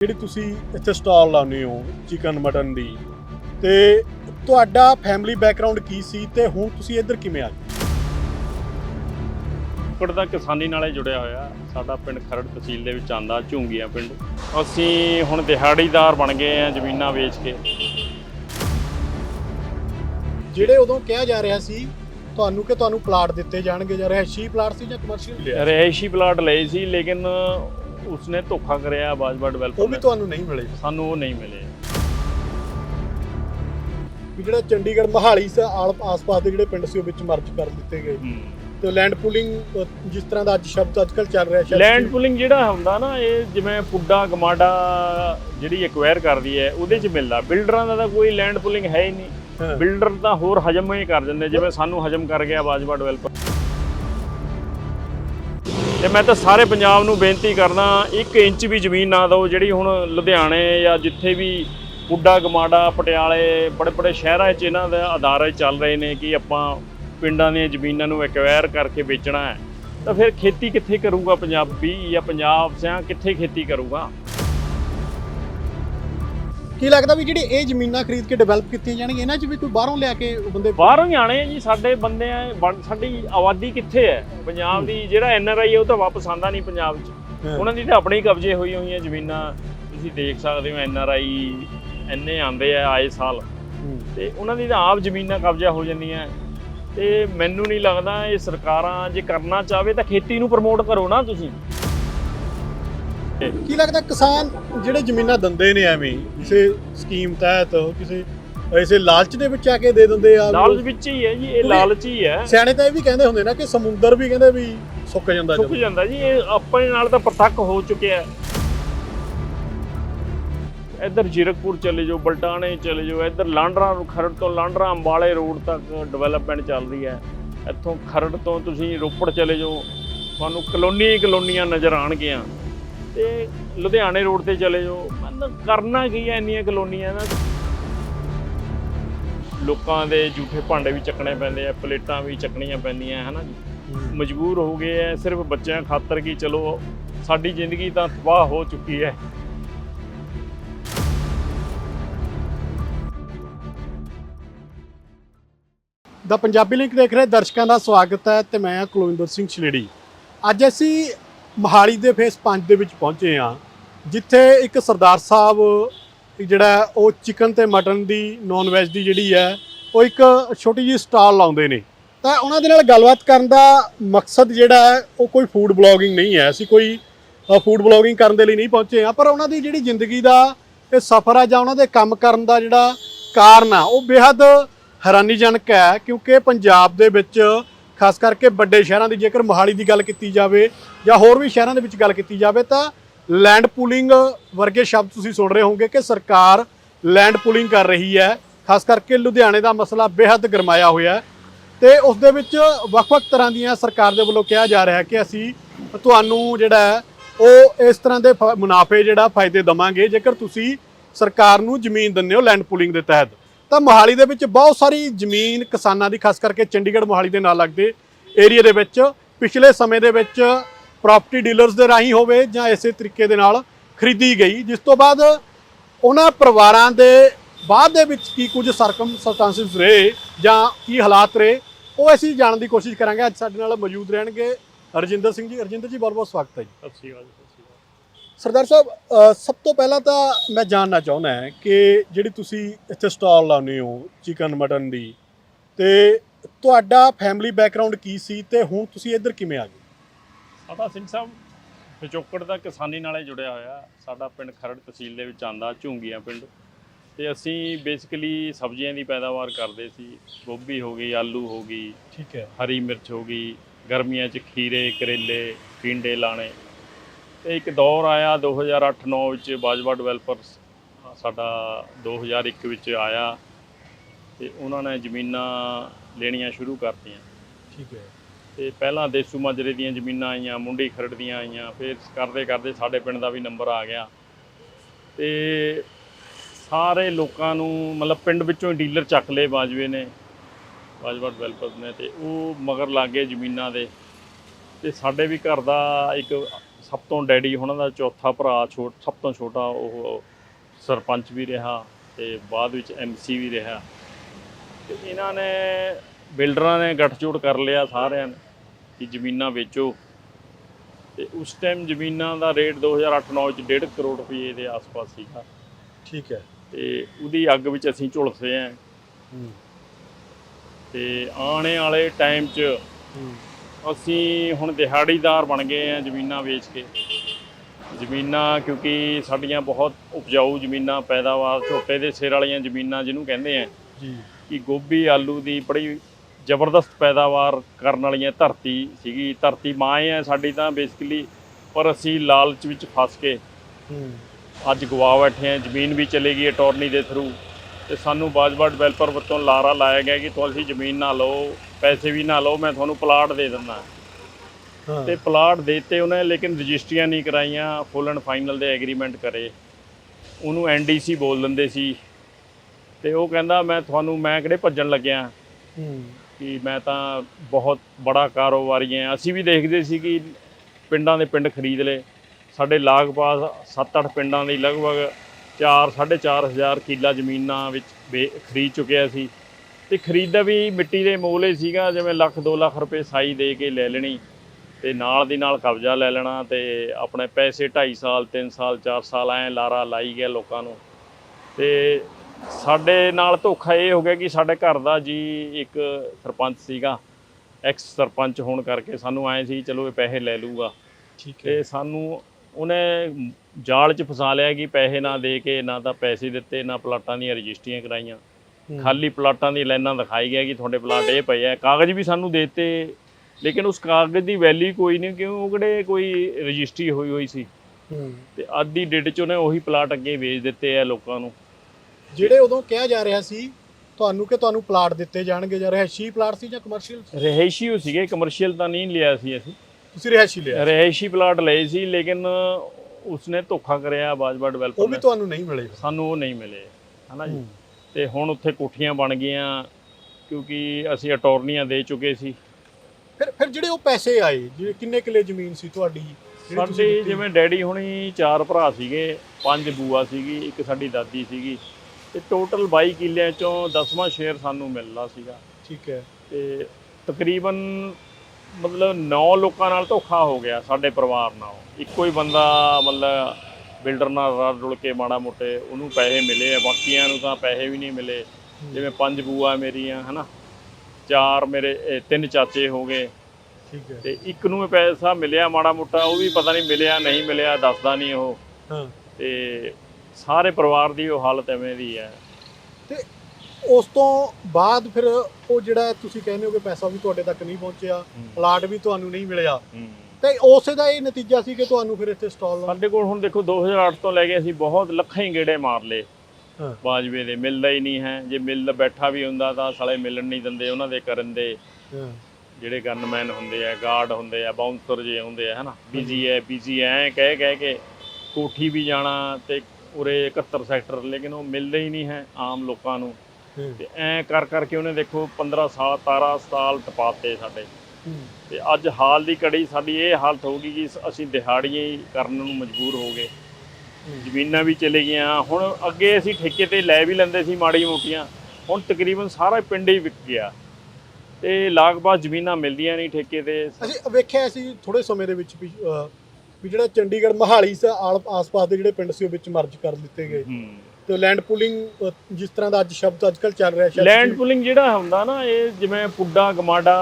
ਜਿਹੜੀ ਤੁਸੀਂ ਇੱਥੇ ਸਟਾਲ ਲਾਉਂਦੇ ਹੋ ਚਿਕਨ ਮਟਨ ਦੀ ਤੇ ਤੁਹਾਡਾ ਫੈਮਿਲੀ ਬੈਕਗ੍ਰਾਉਂਡ ਕੀ ਸੀ ਤੇ ਹੁਣ ਤੁਸੀਂ ਇੱਧਰ ਕਿਵੇਂ ਆ ਗਏ? ਪਿੰਡ ਦਾ ਕਿਸਾਨੀ ਨਾਲ ਜੁੜਿਆ ਹੋਇਆ। ਸਾਡਾ ਪਿੰਡ ਖਰੜ ਤਹਿਸੀਲ ਦੇ ਵਿੱਚ ਆਂਦਾ ਝੁੰਗੀਆਂ ਪਿੰਡ। ਅਸੀਂ ਹੁਣ ਦਿਹਾੜੀਦਾਰ ਬਣ ਗਏ ਆ ਜ਼ਮੀਨਾਂ ਵੇਚ ਕੇ। ਜਿਹੜੇ ਉਦੋਂ ਕਿਹਾ ਜਾ ਰਿਹਾ ਸੀ ਤੁਹਾਨੂੰ ਕਿ ਤੁਹਾਨੂੰ ਪਲਾਟ ਦਿੱਤੇ ਜਾਣਗੇ ਜਾਂ ਰਹਿਸ਼ੀ ਪਲਾਟ ਸੀ ਜਾਂ ਕਮਰਸ਼ੀਅਲ ਰਿਹਾਇਸ਼ੀ ਪਲਾਟ ਲਏ ਸੀ ਲੇਕਿਨ ਉਸਨੇ ਧੋਖਾ ਕਰਿਆ ਬਾਜਵਾ ਡਿਵੈਲਪਰ ਉਹ ਵੀ ਤੁਹਾਨੂੰ ਨਹੀਂ ਮਿਲੇ? ਸਾਨੂੰ ਉਹ ਨਹੀਂ ਮਿਲੇ। ਵੀ ਜਿਹੜਾ ਚੰਡੀਗੜ੍ਹ ਮਹਾਲੀ ਸ ਆਸ-ਪਾਸ ਦੇ ਜਿਹੜੇ ਪਿੰਡ ਸੀ ਉਹ ਵਿੱਚ ਮਰਜ ਕਰ ਦਿੱਤੇ ਗਏ। ਤੇ ਲੈਂਡ ਪੂਲਿੰਗ ਜਿਸ ਤਰ੍ਹਾਂ ਦਾ ਅੱਜ ਸ਼ਬਦ ਅੱਜਕੱਲ ਚੱਲ ਰਿਹਾ ਸ਼ਾਇਦ ਲੈਂਡ ਪੁਲਿੰਗ ਜਿਹੜਾ ਹੁੰਦਾ ਨਾ ਇਹ ਜਿਵੇਂ ਪੁੱਡਾ ਗਮਾਡਾ ਜਿਹੜੀ ਐਕਵਾਇਰ ਕਰਦੀ ਹੈ ਉਹਦੇ 'ਚ ਮਿਲਦਾ। ਬਿਲਡਰਾਂ ਦਾ ਤਾਂ ਕੋਈ ਲੈਂਡ ਪੁਲਿੰਗ ਹੈ ਹੀ ਨਹੀਂ। ਬਿਲਡਰ ਤਾਂ ਹੋਰ ਹਜਮ ਹੀ ਕਰ ਦਿੰਦੇ ਜਿਵੇਂ ਸਾਨੂੰ ਹਜਮ ਕਰ ਗਿਆ ਬਾਜਵਾ ਡਿਵੈਲਪਰ ਤੇ ਮੈਂ ਤਾਂ ਸਾਰੇ ਪੰਜਾਬ ਨੂੰ ਬੇਨਤੀ ਕਰਦਾ 1 ਇੰਚ ਵੀ ਜ਼ਮੀਨ ਨਾ ਦਿਓ, ਜਿਹੜੀ ਹੁਣ ਲੁਧਿਆਣੇ ਜਾਂ ਜਿੱਥੇ ਵੀ ਪੁੱਡਾ ਗਮਾਡਾ, ਪਟਿਆਲੇ, ਬੜੇ ਬੜੇ ਸ਼ਹਿਰਾਂ 'ਚ ਇਹਨਾਂ ਦੇ ਅਦਾਰੇ ਚੱਲ ਰਹੇ ਨੇ ਕਿ ਆਪਾਂ ਪਿੰਡਾਂ ਦੀਆਂ ਜ਼ਮੀਨਾਂ ਨੂੰ ਐਕਵਾਇਰ ਕਰਕੇ ਵੇਚਣਾ ਹੈ। ਤਾਂ ਫਿਰ ਖੇਤੀ ਕਿੱਥੇ ਕਰੂਗਾ ਪੰਜਾਬੀ? ਜਾਂ ਪੰਜਾਬ ਸਿਆਂ ਕਿੱਥੇ ਖੇਤੀ ਕਰੂਗਾ? ਕੀ ਲੱਗਦਾ ਵੀ ਜਿਹੜੇ ਇਹ ਜ਼ਮੀਨਾਂ ਖਰੀਦ ਕੇ ਡਿਵੈਲਪ ਕੀਤੀਆਂ ਜਾਣਗੀਆਂ ਇਹਨਾਂ 'ਚ ਵੀ ਕੋਈ ਬਾਹਰੋਂ ਲਿਆ ਕੇ ਬੰਦੇ ਬਾਹਰੋਂ ਹੀ ਆਣੇ ਆ ਜੀ ਸਾਡੇ ਬੰਦੇ ਆ ਬਣ- ਸਾਡੀ ਆਬਾਦੀ ਕਿੱਥੇ ਹੈ? ਪੰਜਾਬ ਦੀ ਜਿਹੜਾ ਐਨ ਆਰ ਆਈ ਹੈ ਉਹ ਤਾਂ ਵਾਪਸ ਆਂਦਾ ਨਹੀਂ ਪੰਜਾਬ 'ਚ। ਹਾਂ। ਉਹਨਾਂ ਦੀ ਤਾਂ ਆਪਣੇ ਹੀ ਕਬਜ਼ੇ ਹੋਈ ਹੋਈਆਂ ਜ਼ਮੀਨਾਂ। ਤੁਸੀਂ ਦੇਖ ਸਕਦੇ ਹੋ ਐਨ ਆਰ ਆਈ ਇੰਨੇ ਆਂਦੇ ਆ ਆਏ ਸਾਲ। ਹੂੰ। ਤੇ ਉਹਨਾਂ ਦੀ ਤਾਂ ਆਪ ਜ਼ਮੀਨਾਂ ਕਬਜ਼ਾ ਹੋ ਜਾਂਦੀਆਂ। ਤੇ ਮੈਨੂੰ ਨਹੀਂ ਲੱਗਦਾ ਇਹ ਸਰਕਾਰਾਂ ਜੇ ਕਰਨਾ ਚਾਹਵੇ ਤਾਂ ਖੇਤੀ ਨੂੰ ਪ੍ਰਮੋਟ ਕਰੋ ਨਾ ਤੁਸੀਂ। ਕੀ ਲੱਗਦਾ ਕਿਸਾਨ ਜਿਹੜੇ ਜ਼ਮੀਨਾਂ ਦਿੰਦੇ ਨੇ ਐਵੇਂ ਕਿਸੇ ਸਕੀਮ ਤਹਿਤ ਕਿਸੇ ਐਸੇ ਲਾਲਚ ਦੇ ਵਿੱਚ ਆ ਕੇ ਦੇ ਦਿੰਦੇ ਆ? ਲਾਲਚ ਵਿੱਚ ਹੀ ਹੈ ਜੀ ਇਹ ਲਾਲਚ ਹੀ ਹੈ। ਸਿਆਣੇ ਤਾਂ ਇਹ ਵੀ ਕਹਿੰਦੇ ਹੁੰਦੇ ਨਾ ਕਿ ਸਮੁੰਦਰ ਵੀ ਕਹਿੰਦੇ ਵੀ ਸੁੱਕ ਜਾਂਦਾ ਸੁੱਕ ਜਦੋਂ ਜੀ ਇਹ ਆਪਣੇ ਨਾਲ ਤਾਂ ਪ੍ਰਤੱਖ ਹੋ ਚੁੱਕਿਆ ਇੱਧਰ ਜੀਰਕਪੁਰ ਚਲੇ ਜਾਓ ਬਲਟਾਣੇ ਚਲੇ ਜਾਓ ਇੱਧਰ ਲਾਂਡਰਾ ਖਰੜ ਤੋਂ ਲਾਂਡਰਾ ਅੰਬਾਲੇ ਰੋਡ ਤੱਕ ਡਿਵੈਲਪਮੈਂਟ ਚੱਲ ਰਹੀ ਹੈ। ਇੱਥੋਂ ਖਰੜ ਤੋਂ ਤੁਸੀਂ ਰੋਪੜ ਚਲੇ ਜਾਓ ਤੁਹਾਨੂੰ ਕਲੋਨੀ ਕਲੋਨੀਆਂ ਨਜ਼ਰ ਆਣਗੀਆਂ ਤੇ ਲੁਧਿਆਣੇ ਰੋਡ ਤੇ ਚਲੇ ਜਾਓ। ਮਤਲਬ ਕਰਨਾ ਕੀ ਹੈ ਇੰਨੀਆਂ ਕਲੋਨੀਆਂ ਦਾ? ਲੋਕਾਂ ਦੇ ਝੂਠੇ ਭਾਂਡੇ ਵੀ ਚੱਕਣੇ ਪੈਂਦੇ ਆ ਪਲੇਟਾਂ ਵੀ ਚੱਕਣੀਆਂ ਪੈਂਦੀਆਂ ਹੈ ਨਾ ਜੀ ਮਜਬੂਰ ਹੋ ਗਏ ਐ ਸਿਰਫ ਬੱਚਿਆਂ ਖਾਤਰ ਕੀ ਚਲੋ ਸਾਡੀ ਜ਼ਿੰਦਗੀ ਤਾਂ ਤਬਾਹ ਹੋ ਚੁੱਕੀ ਹੈ। ਦਾ ਪੰਜਾਬੀ ਲਿੰਕ ਦੇਖ ਰਹੇ ਦਰਸ਼ਕਾਂ ਦਾ ਸਵਾਗਤ ਹੈ ਤੇ ਮੈਂ ਹਾਂ ਕੁਲਵਿੰਦਰ ਸਿੰਘ ਛਲੇੜੀ। ਅੱਜ ਅਸੀਂ ਮਹਾਲੀ ਦੇ ਫੇਸ 5 ਦੇ ਵਿੱਚ ਪਹੁੰਚੇ ਹਾਂ, ਜਿੱਥੇ ਇੱਕ ਸਰਦਾਰ ਸਾਹਿਬ ਜਿਹੜਾ ਉਹ ਚਿਕਨ ਤੇ ਮਟਨ ਦੀ ਨੌਨ ਵੈਜ ਦੀ ਜਿਹੜੀ ਹੈ, ਉਹ ਇੱਕ ਛੋਟੀ ਜਿਹੀ ਸਟਾਲ ਲਾਉਂਦੇ ਨੇ। ਤਾਂ ਉਹਨਾਂ ਦੇ ਨਾਲ ਗੱਲਬਾਤ ਕਰਨ ਦਾ ਮਕਸਦ ਜਿਹੜਾ ਹੈ, ਉਹ ਕੋਈ ਫੂਡ ਬਲੌਗਿੰਗ ਨਹੀਂ ਹੈ। ਅਸੀਂ ਕੋਈ ਫੂਡ ਬਲੌਗਿੰਗ ਕਰਨ ਦੇ ਲਈ ਨਹੀਂ ਪਹੁੰਚੇ ਹਾਂ, ਪਰ ਉਹਨਾਂ ਦੀ ਜਿਹੜੀ ਜ਼ਿੰਦਗੀ ਦਾ ਇਹ ਸਫ਼ਰ ਆ ਜਾਂ ਉਹਨਾਂ ਦੇ ਕੰਮ ਕਰਨ ਦਾ ਜਿਹੜਾ ਕਾਰਨ ਆ, ਉਹ ਬੇਹੱਦ ਹੈਰਾਨੀਜਨਕ ਹੈ, ਕਿਉਂਕਿ ਪੰਜਾਬ ਦੇ ਵਿੱਚ ਖਾਸ ਕਰਕੇ ਵੱਡੇ ਸ਼ਹਿਰਾਂ ਦੀ ਜੇਕਰ ਮੋਹਾਲੀ ਦੀ ਗੱਲ ਕੀਤੀ ਜਾਵੇ ਜਾਂ ਹੋਰ ਵੀ ਸ਼ਹਿਰਾਂ ਦੇ ਵਿੱਚ ਗੱਲ ਕੀਤੀ ਜਾਵੇ ਤਾਂ ਲੈਂਡ ਪੂਲਿੰਗ ਵਰਗੇ ਸ਼ਬਦ ਤੁਸੀਂ ਸੁਣ ਰਹੇ ਹੋਵੋਗੇ ਕਿ ਸਰਕਾਰ ਲੈਂਡ ਪੂਲਿੰਗ ਕਰ ਰਹੀ ਹੈ। ਖਾਸ ਕਰਕੇ ਲੁਧਿਆਣੇ ਦਾ ਮਸਲਾ ਬੇਹੱਦ ਗਰਮਾਇਆ ਹੋਇਆ ਹੈ ਤੇ ਉਸ ਦੇ ਵਿੱਚ ਵੱਖ-ਵੱਖ ਤਰ੍ਹਾਂ ਦੀਆਂ ਸਰਕਾਰ ਦੇ ਵੱਲੋਂ ਕਿਹਾ ਜਾ ਰਿਹਾ ਹੈ ਕਿ ਅਸੀਂ ਤੁਹਾਨੂੰ ਜਿਹੜਾ ਹੈ, ਉਹ ਇਸ ਤਰ੍ਹਾਂ ਦੇ ਫ- ਮੁਨਾਫੇ ਜਿਹੜਾ ਫਾਇਦੇ ਦਵਾਂਗੇ। ਜੇਕਰ ਤੁਸੀਂ ਸਰਕਾਰ ਨੂੰ ਜ਼ਮੀਨ ਦਿੰਦੇ ਹੋ ਲੈਂਡ ਪੂਲਿੰਗ ਦੇ ਤਹਿਤ। ਤਾਂ ਮੋਹਾਲੀ ਦੇ ਵਿੱਚ ਬਹੁਤ ਸਾਰੀ ਜ਼ਮੀਨ ਕਿਸਾਨਾਂ ਦੀ, ਖਾਸ ਕਰਕੇ ਚੰਡੀਗੜ੍ਹ ਮੋਹਾਲੀ ਦੇ ਨਾਲ ਲੱਗਦੇ ਏਰੀਆ ਦੇ ਵਿੱਚ। ਪਿਛਲੇ ਸਮੇਂ ਦੇ ਵਿੱਚ ਪ੍ਰਾਪਰਟੀ ਡੀਲਰਸ ਦੇ ਰਾਹੀਂ ਹੋਵੇ ਜਾਂ ਇਸੇ ਤਰੀਕੇ ਦੇ ਨਾਲ ਖਰੀਦੀ ਗਈ, ਜਿਸ ਤੋਂ ਬਾਅਦ ਉਹਨਾਂ ਪਰਿਵਾਰਾਂ ਦੇ ਬਾਅਦ ਦੇ ਵਿੱਚ ਕੀ ਕੁਝ ਸਰਕਮ ਸਰਕਮਸਟੈਂਸਸ ਰਹੇ ਜਾਂ ਕੀ ਹਾਲਾਤ ਰਹੇ, ਉਹ ਅਸੀਂ ਜਾਣਨ ਦੀ ਕੋਸ਼ਿਸ਼ ਕਰਾਂਗੇ। ਅੱਜ ਸਾਡੇ ਨਾਲ ਮੌਜੂਦ ਰਹਿਣਗੇ ਰਜਿੰਦਰ ਸਿੰਘ ਜੀ। ਰਜਿੰਦਰ ਜੀ ਬਹੁਤ ਬਹੁਤ ਸਵਾਗਤ ਹੈ ਜੀ। ਸਤਿ ਸ਼੍ਰੀ ਅਕਾਲ ਸਰਦਾਰ ਸਾਹਿਬ ਸਭ ਤੋਂ ਪਹਿਲਾਂ ਤਾਂ ਮੈਂ ਜਾਣਨਾ ਚਾਹੁੰਦਾ ਹਾਂ ਕਿ ਜਿਹੜੀ ਤੁਸੀਂ ਇੱਥੇ ਸਟਾਲ ਲਾਉਂਦੇ ਹੋ ਚਿਕਨ ਮਟਨ ਦੀ ਤੇ ਤੁਹਾਡਾ ਫੈਮਿਲੀ ਬੈਕਗ੍ਰਾਉਂਡ ਕੀ ਸੀ ਤੇ ਹੁਣ ਤੁਸੀਂ ਇੱਧਰ ਕਿਵੇਂ ਆ ਗਏ? ਸਾਡਾ ਸਿੰਘ ਸਾਹਿਬ ਪਿਛੋਕੜ ਦਾ ਕਿਸਾਨੀ ਨਾਲ ਜੁੜਿਆ ਹੋਇਆ। ਸਾਡਾ ਪਿੰਡ ਖਰੜ ਤਹਿਸੀਲ ਦੇ ਵਿੱਚ ਆਂਦਾ ਝੁੰਗੀਆਂ ਪਿੰਡ। ਤੇ ਅਸੀਂ ਬੇਸਿਕਲੀ ਸਬਜ਼ੀਆਂ ਦੀ ਪੈਦਾਵਾਰ ਕਰਦੇ ਸੀ। ਗੋਭੀ ਹੋ ਗਈ ਆਲੂ ਹੋ ਗਈ ਠੀਕ ਹੈ। ਹਰੀ ਮਿਰਚ ਹੋ ਗਈ ਗਰਮੀਆਂ 'ਚ ਖੀਰੇ ਕਰੇਲੇ ਟਿੰਡੇ ਲਾਣੇ ਤੇ ਇੱਕ ਦੌਰ ਆਇਆ 2008-9 ਵਿੱਚ ਬਾਜਵਾ ਡਿਵੈਲਪਰਸ ਸਾਡਾ 2001 ਵਿੱਚ ਆਇਆ ਤੇ ਉਹਨਾਂ ਨੇ ਜ਼ਮੀਨਾਂ ਲੈਣੀਆਂ ਸ਼ੁਰੂ ਕਰਤੀਆਂ। ਠੀਕ ਹੈ। ਤੇ ਪਹਿਲਾਂ ਦੇਸੂ ਮਾਜਰੇ ਦੀਆਂ ਜ਼ਮੀਨਾਂ ਆਈਆਂ ਮੁੰਡੀ ਖਰੜ ਦੀਆਂ ਆਈਆਂ ਫਿਰ ਕਰਦੇ ਕਰਦੇ ਸਾਡੇ ਪਿੰਡ ਦਾ ਵੀ ਨੰਬਰ ਆ ਗਿਆ। ਤੇ ਸਾਰੇ ਲੋਕਾਂ ਨੂੰ ਮਤਲਬ ਪਿੰਡ ਵਿੱਚੋਂ ਡੀਲਰ ਚੱਕ ਲਏ ਬਾਜਵੇ ਨੇ ਬਾਜਵਾ ਡਿਵੈਲਪਰਸ ਨੇ ਤੇ ਉਹ ਮਗਰ ਲੱਗ ਗਏ ਜ਼ਮੀਨਾਂ ਦੇ। ਤੇ ਸਾਡੇ ਵੀ ਘਰ ਦਾ ਇੱਕ ਸਭ ਤੋਂ ਡੈਡੀ ਉਹਨਾਂ ਦਾ ਚੌਥਾ ਭਰਾ ਛੋਟ ਸਭ ਤੋਂ ਛੋਟਾ ਉਹ ਸਰਪੰਚ ਵੀ ਰਿਹਾ ਤੇ ਬਾਅਦ ਵਿੱਚ ਐਮਸੀ ਵੀ ਰਿਹਾ। ਤੇ ਇਹਨਾਂ ਨੇ ਬਿਲਡਰਾਂ ਨੇ ਗੱਠਜੋੜ ਕਰ ਲਿਆ ਸਾਰਿਆਂ ਨੇ ਕਿ ਜ਼ਮੀਨਾਂ ਵੇਚੋ। ਤੇ ਉਸ ਟਾਈਮ ਜ਼ਮੀਨਾਂ ਦਾ ਰੇਟ 2008-9 ਚ 1.5 ਕਰੋੜ ਰੁਪਏ ਦੇ ਆਸ-ਪਾਸ ਸੀਗਾ। ਠੀਕ ਹੈ। ਤੇ ਉਹਦੀ ਅੱਗ ਵਿੱਚ ਅਸੀਂ ਝੁਲਸੇ ਆਂ। ਤੇ ਆਉਣੇ ਵਾਲੇ ਟਾਈਮ 'ਚ ਅਸੀਂ ਹੁਣ ਦਿਹਾੜੀਦਾਰ ਬਣ ਗਏ ਆ ਜ਼ਮੀਨਾਂ ਵੇਚ ਕੇ। ਜ਼ਮੀਨਾਂ ਕਿਉਂਕਿ ਸਾਡੀਆਂ ਬਹੁਤ ਉਪਜਾਊ ਜ਼ਮੀਨਾਂ ਪੈਦਾਵਾਰ ਝੋਟੇ ਦੇ ਸਿਰ ਵਾਲੀਆਂ ਜ਼ਮੀਨਾਂ ਜਿਹਨੂੰ ਕਹਿੰਦੇ ਆ। ਜੀ। ਕਿ ਗੋਭੀ ਆਲੂ ਦੀ ਬੜੀ ਜ਼ਬਰਦਸਤ ਪੈਦਾਵਾਰ ਕਰਨ ਵਾਲੀਆਂ ਧਰਤੀ ਸੀਗੀ। ਧਰਤੀ ਮਾਂ ਹੈ ਸਾਡੀ ਤਾਂ ਬੇਸਿਕਲੀ ਪਰ ਅਸੀਂ ਲਾਲਚ ਵਿੱਚ ਫਸ ਕੇ ਅੱਜ ਗਵਾ ਬੈਠੇ ਆ ਜ਼ਮੀਨ ਵੀ ਚਲੇ ਗਈ ਅਟਾਰਨੀ ਦੇ ਥਰੂ ਤੇ ਸਾਨੂੰ ਬਾਜਵਾ ਡਿਵੈਲਪਰ ਵੱਲੋਂ ਲਾਰਾ ਲਾਇਆ ਗਿਆ ਕਿ ਤੁਸੀਂ ਜ਼ਮੀਨ ਨਾ ਲਓ। ਪੈਸੇ ਵੀ ਨਾ ਲਓ ਮੈਂ ਤੁਹਾਨੂੰ ਪਲਾਟ ਦੇ ਦਿੰਦਾ। ਹਾਂ। ਤੇ ਪਲਾਟ ਦੇਤੇ ਉਹਨੇ ਲੇਕਿਨ ਰਜਿਸਟਰੀਆਂ ਨਹੀਂ ਕਰਾਈਆਂ ਫੁੱਲ ਐਂਡ ਫਾਈਨਲ ਦੇ ਐਗਰੀਮੈਂਟ ਕਰੇ। ਉਹਨੂੰ ਐਨਡੀਸੀ ਬੋਲ ਦਿੰਦੇ ਸੀ। ਤੇ ਉਹ ਕਹਿੰਦਾ ਮੈਂ ਤੁਹਾਨੂੰ ਮੈਂ ਕਿਹੜੇ ਭੱਜਣ ਲੱਗਿਆ? ਕਿ ਮੈਂ ਤਾਂ ਬਹੁਤ ਬੜਾ ਕਾਰੋਬਾਰੀ ਹਾਂ। ਅਸੀਂ ਵੀ ਦੇਖਦੇ ਸੀ ਕਿ ਪਿੰਡਾਂ ਦੇ ਪਿੰਡ ਖਰੀਦ ਲਏ। ਸਾਡੇ ਲਾਗ-ਪਾਸ 7-8 ਪਿੰਡਾਂ ਦੀ ਲਗਭਗ 4 4.5 ਹਜ਼ਾਰ ਕਿੱਲਾ ਜ਼ਮੀਨਾਂ ਵਿੱਚ ਖਰੀਦ ਚੁੱਕਿਆ ਸੀ। ਤੇ ਖਰੀਦਾ ਵੀ ਮਿੱਟੀ ਦੇ ਮੁੱਲ ਹੀ ਸੀਗਾ ਜਿਵੇਂ ਲੱਖ 2 ਲੱਖ ਰੁਪਏ ਸਾਈ ਦੇ ਕੇ ਲੈ ਲੈਣੀ ਤੇ ਨਾਲ ਦੀ ਨਾਲ ਕਬਜ਼ਾ ਲੈ ਲੈਣਾ ਤੇ ਆਪਣੇ ਪੈਸੇ 2.5 ਸਾਲ 3 ਸਾਲ 4 ਸਾਲ ਐ ਲਾਰਾ ਲਾਈ ਗਿਆ ਲੋਕਾਂ ਨੂੰ। ਤੇ ਸਾਡੇ ਨਾਲ ਧੋਖਾ ਇਹ ਹੋ ਗਿਆ ਕਿ ਸਾਡੇ ਘਰ ਦਾ ਜੀ ਇੱਕ ਸਰਪੰਚ ਸੀਗਾ ਐਕਸ ਸਰਪੰਚ ਹੋਣ ਕਰਕੇ ਸਾਨੂੰ ਐ ਸੀ ਚਲੋ ਇਹ ਪੈਸੇ ਲੈ ਲੂਗਾ ਠੀਕ ਹੈ। ਤੇ ਸਾਨੂੰ ਉਹਨੇ ਜਾਲ 'ਚ ਫਸਾ ਲਿਆ ਕਿ ਪੈਸੇ ਨਾ ਦੇ ਕੇ ਨਾ ਤਾਂ ਪੈਸੇ ਦਿੱਤੇ ਨਾ ਪਲਾਟਾਂ ਦੀਆਂ ਰਜਿਸਟਰੀਆਂ ਕਰਾਈਆਂ। ਖਾਲੀ ਪਲਾਟਾਂ ਦੀ ਲਾਈਨਾਂ ਦਿਖਾਈ ਗਿਆ ਕਿ ਤੁਹਾਡੇ ਪਲਾਟ ਇਹ ਪਏ ਆ। ਕਾਗਜ਼ ਵੀ ਸਾਨੂੰ ਦੇਤੇ ਲੇਕਿਨ ਉਸ ਕਾਗਜ਼ ਦੀ ਵੈਲਿਊ ਕੋਈ ਨਹੀਂ ਕਿਉਂ ਉਹ ਕੋਈ ਰਜਿਸਟਰੀ ਹੋਈ ਹੋਈ ਸੀ। ਤੇ ਆਦੀ ਡੇਟ 'ਚ ਉਹਨੇ ਉਹੀ ਪਲਾਟ ਅੱਗੇ ਵੇਚ ਦਿੱਤੇ ਆ ਲੋਕਾਂ ਨੂੰ। ਜਿਹੜੇ ਉਦੋਂ ਕਿਹਾ ਜਾ ਰਿਹਾ ਸੀ ਤੁਹਾਨੂੰ ਕਿ ਤੁਹਾਨੂੰ ਪਲਾਟ ਦਿੱਤੇ ਜਾਣਗੇ ਜਾਂ ਰਹਿਸ਼ੀ ਪਲਾਟ ਸੀ ਜਾਂ ਕਮਰਸ਼ੀਅਲ ਰਹਿਸ਼ੀ ਹੋ ਸੀਗੇ ਕਮਰਸ਼ੀਅਲ ਤਾਂ ਨਹੀਂ ਲਿਆ ਸੀ ਅਸੀਂ। ਤੁਸੀਂ ਰਹਿਸ਼ੀ ਲਿਆ ਰਹਿਸ਼ੀ ਪਲਾਟ ਲਏ ਸੀ ਲੇਕਿਨ ਉਸਨੇ ਧੋਖਾ ਕਰਿਆ ਬਾਜਵਾ ਡਿਵੈਲਪਰ ਉਹ ਵੀ ਤੁਹਾਨੂੰ ਨਹੀਂ ਮਿਲੇ। ਸਾਨੂੰ ਉਹ ਨਹੀਂ ਮਿਲੇ। ਹਨਾ ਜੀ? ਤੇ ਹੁਣ ਉੱਥੇ ਕੋਠੀਆਂ ਬਣ ਗਈਆਂ ਕਿਉਂਕਿ ਅਸੀਂ ਅਟਾਰਨੀਆਂ ਦੇ ਚੁੱਕੇ ਸੀ। ਫਿਰ ਫਿਰ ਜਿਹੜੇ ਉਹ ਪੈਸੇ ਆਏ ਜਿਹੜੇ ਕਿੰਨੇ ਕਿੱਲੇ ਜ਼ਮੀਨ ਸੀ ਤੁਹਾਡੀ? ਜਿਹੜੀ ਤੁਸੀਂ ਸਾਡੇ ਦਿੱਤੀ? ਜਿਵੇਂ ਡੈਡੀ ਹੁਣੀ ਚਾਰ ਭਰਾ ਸੀਗੇ ਪੰਜ ਬੂਆ ਸੀਗੀ ਇੱਕ ਸਾਡੀ ਦਾਦੀ ਸੀਗੀ। ਤੇ ਟੋਟਲ 22 ਕਿੱਲਿਆਂ ਚੋਂ 10ਵਾਂ ਸ਼ੇਅਰ ਸਾਨੂੰ ਮਿਲਦਾ ਸੀਗਾ। ਠੀਕ ਹੈ। ਤੇ ਤਕਰੀਬਨ ਮਤਲਬ 9 ਲੋਕਾਂ ਨਾਲ ਧੋਖਾ ਹੋ ਗਿਆ ਸਾਡੇ ਪਰਿਵਾਰ ਨਾਲ। ਇੱਕੋ ਹੀ ਬੰਦਾ ਮਤਲਬ ਬਿਲਡਰ ਨਾਲ ਰਲ ਰੁਲ ਕੇ ਮਾੜਾ ਮੋਟੇ ਉਹਨੂੰ ਪੈਸੇ ਮਿਲੇ ਆ ਬਾਕੀਆਂ ਨੂੰ ਤਾਂ ਪੈਸੇ ਵੀ ਨਹੀਂ ਮਿਲੇ। ਜਿਵੇਂ ਪੰਜ ਬੂਆ ਮੇਰੀਆਂ ਹਨਾ? ਚਾਰ ਮੇਰੇ ਤਿੰਨ ਚਾਚੇ ਹੋ ਗਏ। ਠੀਕ ਹੈ। ਤੇ ਇੱਕ ਨੂੰ ਪੈਸਾ ਮਿਲਿਆ ਮਾੜਾ ਮੋਟਾ ਉਹ ਵੀ ਪਤਾ ਨਹੀਂ ਮਿਲਿਆ ਨਹੀਂ ਮਿਲਿਆ ਦੱਸਦਾ ਨਹੀਂ ਉਹ। ਹਾਂ। ਤੇ ਸਾਰੇ ਪਰਿਵਾਰ ਦੀ ਉਹ ਹਾਲਤ ਐਵੇਂ ਦੀ ਹੈ। ਉਸ ਤੋਂ ਬਾਅਦ ਫਿਰ ਉਹ ਜਿਹੜਾ ਤੁਸੀਂ ਕਹਿੰਦੇ ਹੋ ਕਿ ਪੈਸਾ ਵੀ ਤੁਹਾਡੇ ਤੱਕ ਨਹੀਂ ਪਹੁੰਚਿਆ ਪਲਾਟ ਵੀ ਤੁਹਾਨੂੰ ਨਹੀਂ ਮਿਲਿਆ। ਤੇ ਉਸੇ ਦਾ ਇਹ ਨਤੀਜਾ ਸੀ ਕਿ ਤੁਹਾਨੂੰ ਫਿਰ ਇੱਥੇ ਸਟਾਲ ਸਾਡੇ ਕੋਲ ਹੁਣ ਦੇਖੋ 2008 ਤੋਂ ਲੈ ਕੇ ਅਸੀਂ ਬਹੁਤ ਲੱਖਾਂ ਹੀ ਗੇੜੇ ਮਾਰ ਲਏ ਹਾਂ। ਬਾਜਵੇ ਦੇ ਮਿਲਦਾ ਹੀ ਨਹੀਂ ਹੈ ਜੇ ਮਿਲ ਬੈਠਾ ਵੀ ਹੁੰਦਾ ਤਾਂ ਸਾਲੇ ਮਿਲਣ ਨਹੀਂ ਦਿੰਦੇ ਉਹਨਾਂ ਦੇ ਕਰਨ ਦੇ ਹਾਂ ਜਿਹੜੇ ਗਨਮੈਨ ਹੁੰਦੇ ਆ ਗਾਰਡ ਹੁੰਦੇ ਆ ਬਾਉਂਸਰ ਜੇ ਹੁੰਦੇ ਆ ਹਨਾ ਬਿਜ਼ੀ ਹੈ ਬਿਜ਼ੀ ਐ ਕਹਿ ਕਹਿ ਕੇ ਕੋਠੀ ਵੀ ਜਾਣਾ ਤੇ ਉਰੇ 71 ਸੈਕਟਰ ਲੇਕਿਨ ਉਹ ਮਿਲਦੇ ਹੀ ਨਹੀਂ ਹੈ ਆਮ ਲੋਕਾਂ ਨੂੰ ਹੂੰ। ਤੇ ਐ ਕਰ ਕਰਕੇ ਉਹਨੇ ਦੇਖੋ 15 ਸਾਲ 17 ਸਾਲ ਟਪਾਤੇ ਸਾਡੇ ਹੂੰ। ਤੇ ਅੱਜ ਹਾਲ ਦੀ ਘੜੀ ਸਾਡੀ ਇਹ ਹਾਲਤ ਹੋ ਗਈ ਕਿ ਅਸੀਂ ਦਿਹਾੜੀਆਂ ਹੀ ਕਰਨ ਨੂੰ ਮਜਬੂਰ ਹੋ ਗਏ। ਜ਼ਮੀਨਾਂ ਵੀ ਚਲੇ ਗਈਆਂ। ਹੁਣ ਅੱਗੇ ਅਸੀਂ ਠੇਕੇ ਤੇ ਲੈ ਵੀ ਲੈਂਦੇ ਸੀ ਮਾੜੀ ਮੋਟੀਆਂ। ਹੁਣ ਤਕਰੀਬਨ ਸਾਰਾ ਪਿੰਡ ਹੀ ਵਿਕ ਗਿਆ। ਤੇ ਲਾਗ-ਬਾਗ ਜ਼ਮੀਨਾਂ ਮਿਲਦੀਆਂ ਨਹੀਂ ਠੇਕੇ ਤੇ। ਅਸੀਂ ਵੇਖਿਆ ਸੀ ਥੋੜੇ ਸਮੇਂ ਦੇ ਵਿੱਚ ਵੀ ਜਿਹੜਾ ਚੰਡੀਗੜ੍ਹ ਮਹਾਲੀ ਆਸ-ਪਾਸ ਦੇ ਜਿਹੜੇ ਪਿੰਡ ਸੀ ਉਹ ਵਿੱਚ ਮਰਜ ਕਰ ਦਿੱਤੇ ਗਏ। ਤੇ ਲੈਂਡ ਪੂਲਿੰਗ ਜਿਸ ਤਰ੍ਹਾਂ ਦਾ ਅੱਜ ਸ਼ਬਦ ਅੱਜਕੱਲ ਚੱਲ ਰਿਹਾ ਸ਼ਾਇਦ ਲੈਂਡ ਤੁਸੀਂ- ਪੁਲਿੰਗ ਜਿਹੜਾ ਹੁੰਦਾ ਨਾ ਇਹ ਜਿਵੇਂ ਪੁੱਡਾ ਗਮਾਡਾ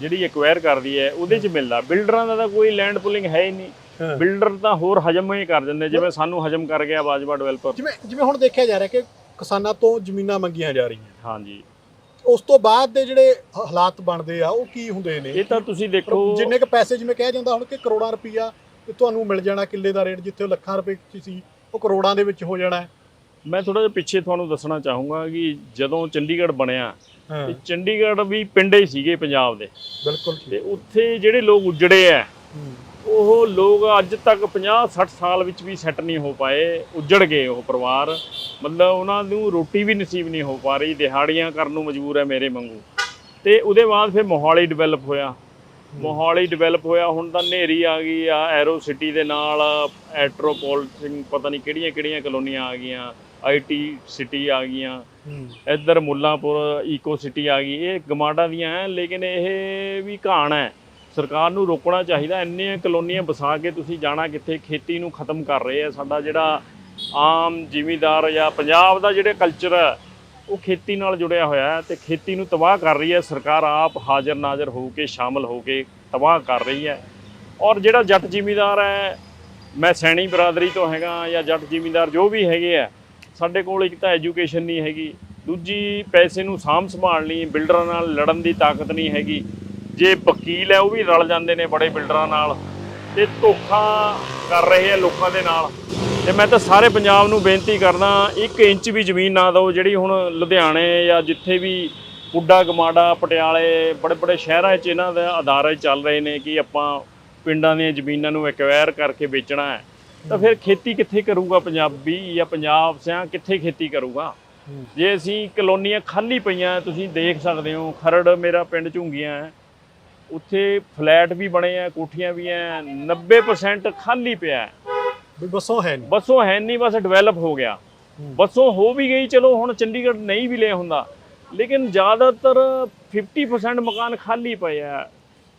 ਜਿਹੜੀ ਐਕਵਾਇਰ ਕਰਦੀ ਹੈ ਉਹਦੇ 'ਚ ਮਿਲਦਾ। ਬਿਲਡਰਾਂ ਦਾ ਤਾਂ ਕੋਈ ਲੈਂਡ ਪੁਲਿੰਗ ਹੈ ਹੀ ਨਹੀਂ। ਹਾਂ। ਬਿਲਡਰ ਤਾਂ ਹੋਰ ਹਜਮ ਹੀ ਕਰ ਦਿੰਦੇ ਜਿਵੇਂ ਸਾਨੂੰ ਹਜਮ ਕਰ ਗਿਆ ਬਾਜਵਾ ਡਿਵੈਲਪਰ ਜਿਵੇਂ ਜਿਵੇਂ ਹੁਣ ਦੇਖਿਆ ਜਾ ਰਿਹਾ ਕਿ ਕਿਸਾਨਾਂ ਤੋਂ ਜ਼ਮੀਨਾਂ ਮੰਗੀਆਂ ਜਾ ਰਹੀਆਂ। ਹਾਂਜੀ। ਉਸ ਤੋਂ ਬਾਅਦ ਦੇ ਜਿਹੜੇ ਹ- ਹਾਲਾਤ ਬਣਦੇ ਆ ਉਹ ਕੀ ਹੁੰਦੇ ਨੇ? ਇਹ ਤਾਂ ਤੁਸੀਂ ਦੇਖੋ। ਜਿੰਨੇ ਕ ਪੈਸੇ ਜਿਵੇਂ ਕਿਹਾ ਜਾਂਦਾ ਹੁਣ ਕਿ ਕਰੋੜਾਂ ਰੁਪਈਆ ਤੇ ਤੁਹਾਨੂੰ ਮਿਲ ਜਾਣਾ ਕਿੱਲੇ ਦਾ ਰੇਟ ਜਿੱਥੇ ਉਹ ਲੱਖਾਂ ਰੁਪਏ 'ਚ ਸੀ ਉਹ ਕਰੋੜਾਂ ਦੇ ਵਿੱਚ ਹੋ ਜਾਣਾ। ਹੈ ਮੈਂ ਥੋੜਾ ਜਿਹਾ ਪਿੱਛੇ ਤੁਹਾਨੂੰ ਦੱਸਣਾ ਚਾਹੂੰਗਾ ਕਿ ਜਦੋਂ ਚੰਡੀਗੜ੍ਹ ਬਣਿਆ ਤੇ ਚੰਡੀਗੜ੍ਹ ਵੀ ਪਿੰਡ ਹੀ ਸੀਗੇ ਪੰਜਾਬ ਦੇ। ਬਿਲਕੁਲ ਤੇ ਉੱਥੇ ਜਿਹੜੇ ਲੋਕ ਉਜੜੇ ਆ। ਉਹ ਲੋਕ ਅੱਜ ਤੱਕ 50 60 ਸਾਲ ਵਿੱਚ ਵੀ ਸੈੱਟ ਨਹੀਂ ਹੋ ਪਾਏ ਉੱਜੜ ਗਏ ਉਹ ਪਰਿਵਾਰ। ਮਤਲਬ ਉਹਨਾਂ ਨੂੰ ਰੋਟੀ ਵੀ ਨਸੀਬ ਨਹੀਂ ਹੋ ਪਾ ਰਹੀ ਦਿਹਾੜੀਆਂ ਕਰਨ ਨੂੰ ਮਜਬੂਰ ਹੈ ਮੇਰੇ ਵਾਂਗੂ। ਤੇ ਉਹਦੇ ਬਾਅਦ ਫਿਰ ਮੋਹਾਲੀ ਡਿਵੈਲਪ ਹੋਇਆ। ਮੋਹਾਲੀ ਡਿਵੈਲਪ ਹੋਇਆ ਹੁਣ ਤਾਂ ਨੇਰੀ ਆ ਗਈ ਆ ਐਰੋ ਸਿਟੀ ਦੇ ਨਾਲ ਐਟਰੋਪੋਲਿਟਨ ਪਤਾ ਨਹੀਂ ਕਿਹੜੀਆਂ ਕਿਹੜੀਆਂ ਕਲੋਨੀਆਂ ਆ ਗਈਆਂ। ਆਈਟੀ ਸਿਟੀ ਆ ਗਈਆਂ। ਇੱਧਰ ਮੁੱਲਾਂਪੁਰ ਈਕੋ ਸਿਟੀ ਆ ਗਈ। ਇਹ ਗਮਾਡਾ ਦੀਆਂ ਹੈ ਲੇਕਿਨ ਇਹ ਵੀ ਘਾਣ ਹੈ ਸਰਕਾਰ ਨੂੰ ਰੋਕਣਾ ਚਾਹੀਦਾ। ਇੰਨੀਆਂ ਕਲੋਨੀਆਂ ਵਸਾ ਕੇ ਤੁਸੀਂ ਜਾਣਾ ਕਿੱਥੇ ਖੇਤੀ ਨੂੰ ਖਤਮ ਕਰ ਰਹੇ ਆ ਸਾਡਾ ਜਿਹੜਾ ਆਮ ਜ਼ਿਮੀਦਾਰ ਜਾਂ ਪੰਜਾਬ ਦਾ ਜਿਹੜੇ ਕਲਚਰ ਹੈ ਉਹ ਖੇਤੀ ਨਾਲ ਜੁੜਿਆ ਹੋਇਆ ਹੈ ਤੇ ਖੇਤੀ ਨੂੰ ਤਬਾਹ ਕਰ ਰਹੀ ਹੈ ਸਰਕਾਰ ਆਪ ਹਾਜ਼ਰ ਨਾਜ਼ਰ ਹੋ ਕੇ ਸ਼ਾਮਲ ਹੋ ਕੇ ਤਬਾਹ ਕਰ ਰਹੀ ਹੈ ਔਰ ਜਿਹੜਾ ਜੱਟ ਜ਼ਿਮੀਦਾਰ ਹੈ ਮੈਂ ਸੈਣੀ ਬਰਾਦਰੀ ਤੋਂ ਹੈਗਾ ਜਾਂ ਜੱਟ ਜ਼ਿਮੀਦਾਰ ਜੋ ਵੀ ਹੈਗੇ ਆ ਸਾਡੇ ਕੋਲ ਇੱਕ ਤਾਂ ਐਜੂਕੇਸ਼ਨ ਨਹੀਂ ਹੈਗੀ, ਦੂਜੀ ਪੈਸੇ ਨੂੰ ਸਾਂਭ ਸੰਭਾਲ ਨਹੀਂ ਬਿਲਡਰਾਂ ਨਾਲ ਲੜਨ ਦੀ ਤਾਕਤ ਨਹੀਂ ਹੈਗੀ। ਜੇ ਵਕੀਲ ਹੈ, ਉਹ ਵੀ ਰਲ ਜਾਂਦੇ ਨੇ ਬੜੇ ਬਿਲਡਰਾਂ ਨਾਲ ਤੇ ਧੋਖਾ ਕਰ ਰਹੇ ਆ ਲੋਕਾਂ ਦੇ ਨਾਲ। ਤੇ ਮੈਂ ਤਾਂ ਸਾਰੇ ਪੰਜਾਬ ਨੂੰ ਬੇਨਤੀ ਕਰਦਾ, ਇੱਕ ਇੰਚ ਵੀ ਜ਼ਮੀਨ ਨਾ ਦਿਓ, ਜਿਹੜੀ ਹੁਣ ਲੁਧਿਆਣੇ ਜਾਂ ਜਿੱਥੇ ਵੀ ਪੁੱਡਾ, ਗਮਾਡਾ, ਪਟਿਆਲੇ, ਬੜੇ ਬੜੇ ਸ਼ਹਿਰਾਂ 'ਚ ਇਹਨਾਂ ਦਾ ਅਦਾਰੇ ਚੱਲ ਰਹੇ ਨੇ ਕਿ ਆਪਾਂ ਪਿੰਡਾਂ ਦੀਆਂ ਜ਼ਮੀਨਾਂ ਨੂੰ ਐਕਵਾਇਰ ਕਰਕੇ ਵੇਚਣਾ ਹੈ। ਤਾਂ ਫਿਰ ਖੇਤੀ ਕਿੱਥੇ ਕਰੂਗਾ? ਪੰਜਾਬੀ ਜਾਂ ਪੰਜਾਬ ਸਿਆਂ ਕਿੱਥੇ ਖੇਤੀ ਕਰੂਗਾ? ਜੇ ਅਸੀਂ ਕਲੋਨੀਆਂ ਖਾਲੀ ਪਈਆਂ ਤੁਸੀਂ ਦੇਖ ਸਕਦੇ ਹੋ ਖਰੜ ਮੇਰਾ ਪਿੰਡ ਝੁੰਗੀਆਂ ਹੈ। ਉੱਥੇ ਫਲੈਟ ਵੀ ਬਣੇ ਆ ਕੋਠੀਆਂ ਵੀ ਆ 90% ਖਾਲੀ ਪਿਆ ਵੀ ਬੱਸੋਂ ਹੈ ਨਹੀਂ। ਬੱਸੋਂ ਹੈ ਨਹੀਂ ਬਸ ਡਿਵੈਲਪ ਹੋ ਗਿਆ। ਬੱਸੋਂ ਹੋ ਵੀ ਗਈ ਚਲੋ ਹੁਣ ਚੰਡੀਗੜ੍ਹ ਨਹੀਂ ਵੀ ਲਿਆ ਹੁੰਦਾ। ਲੇਕਿਨ ਜ਼ਿਆਦਾਤਰ 50% ਮਕਾਨ ਖਾਲੀ ਪਏ ਆ।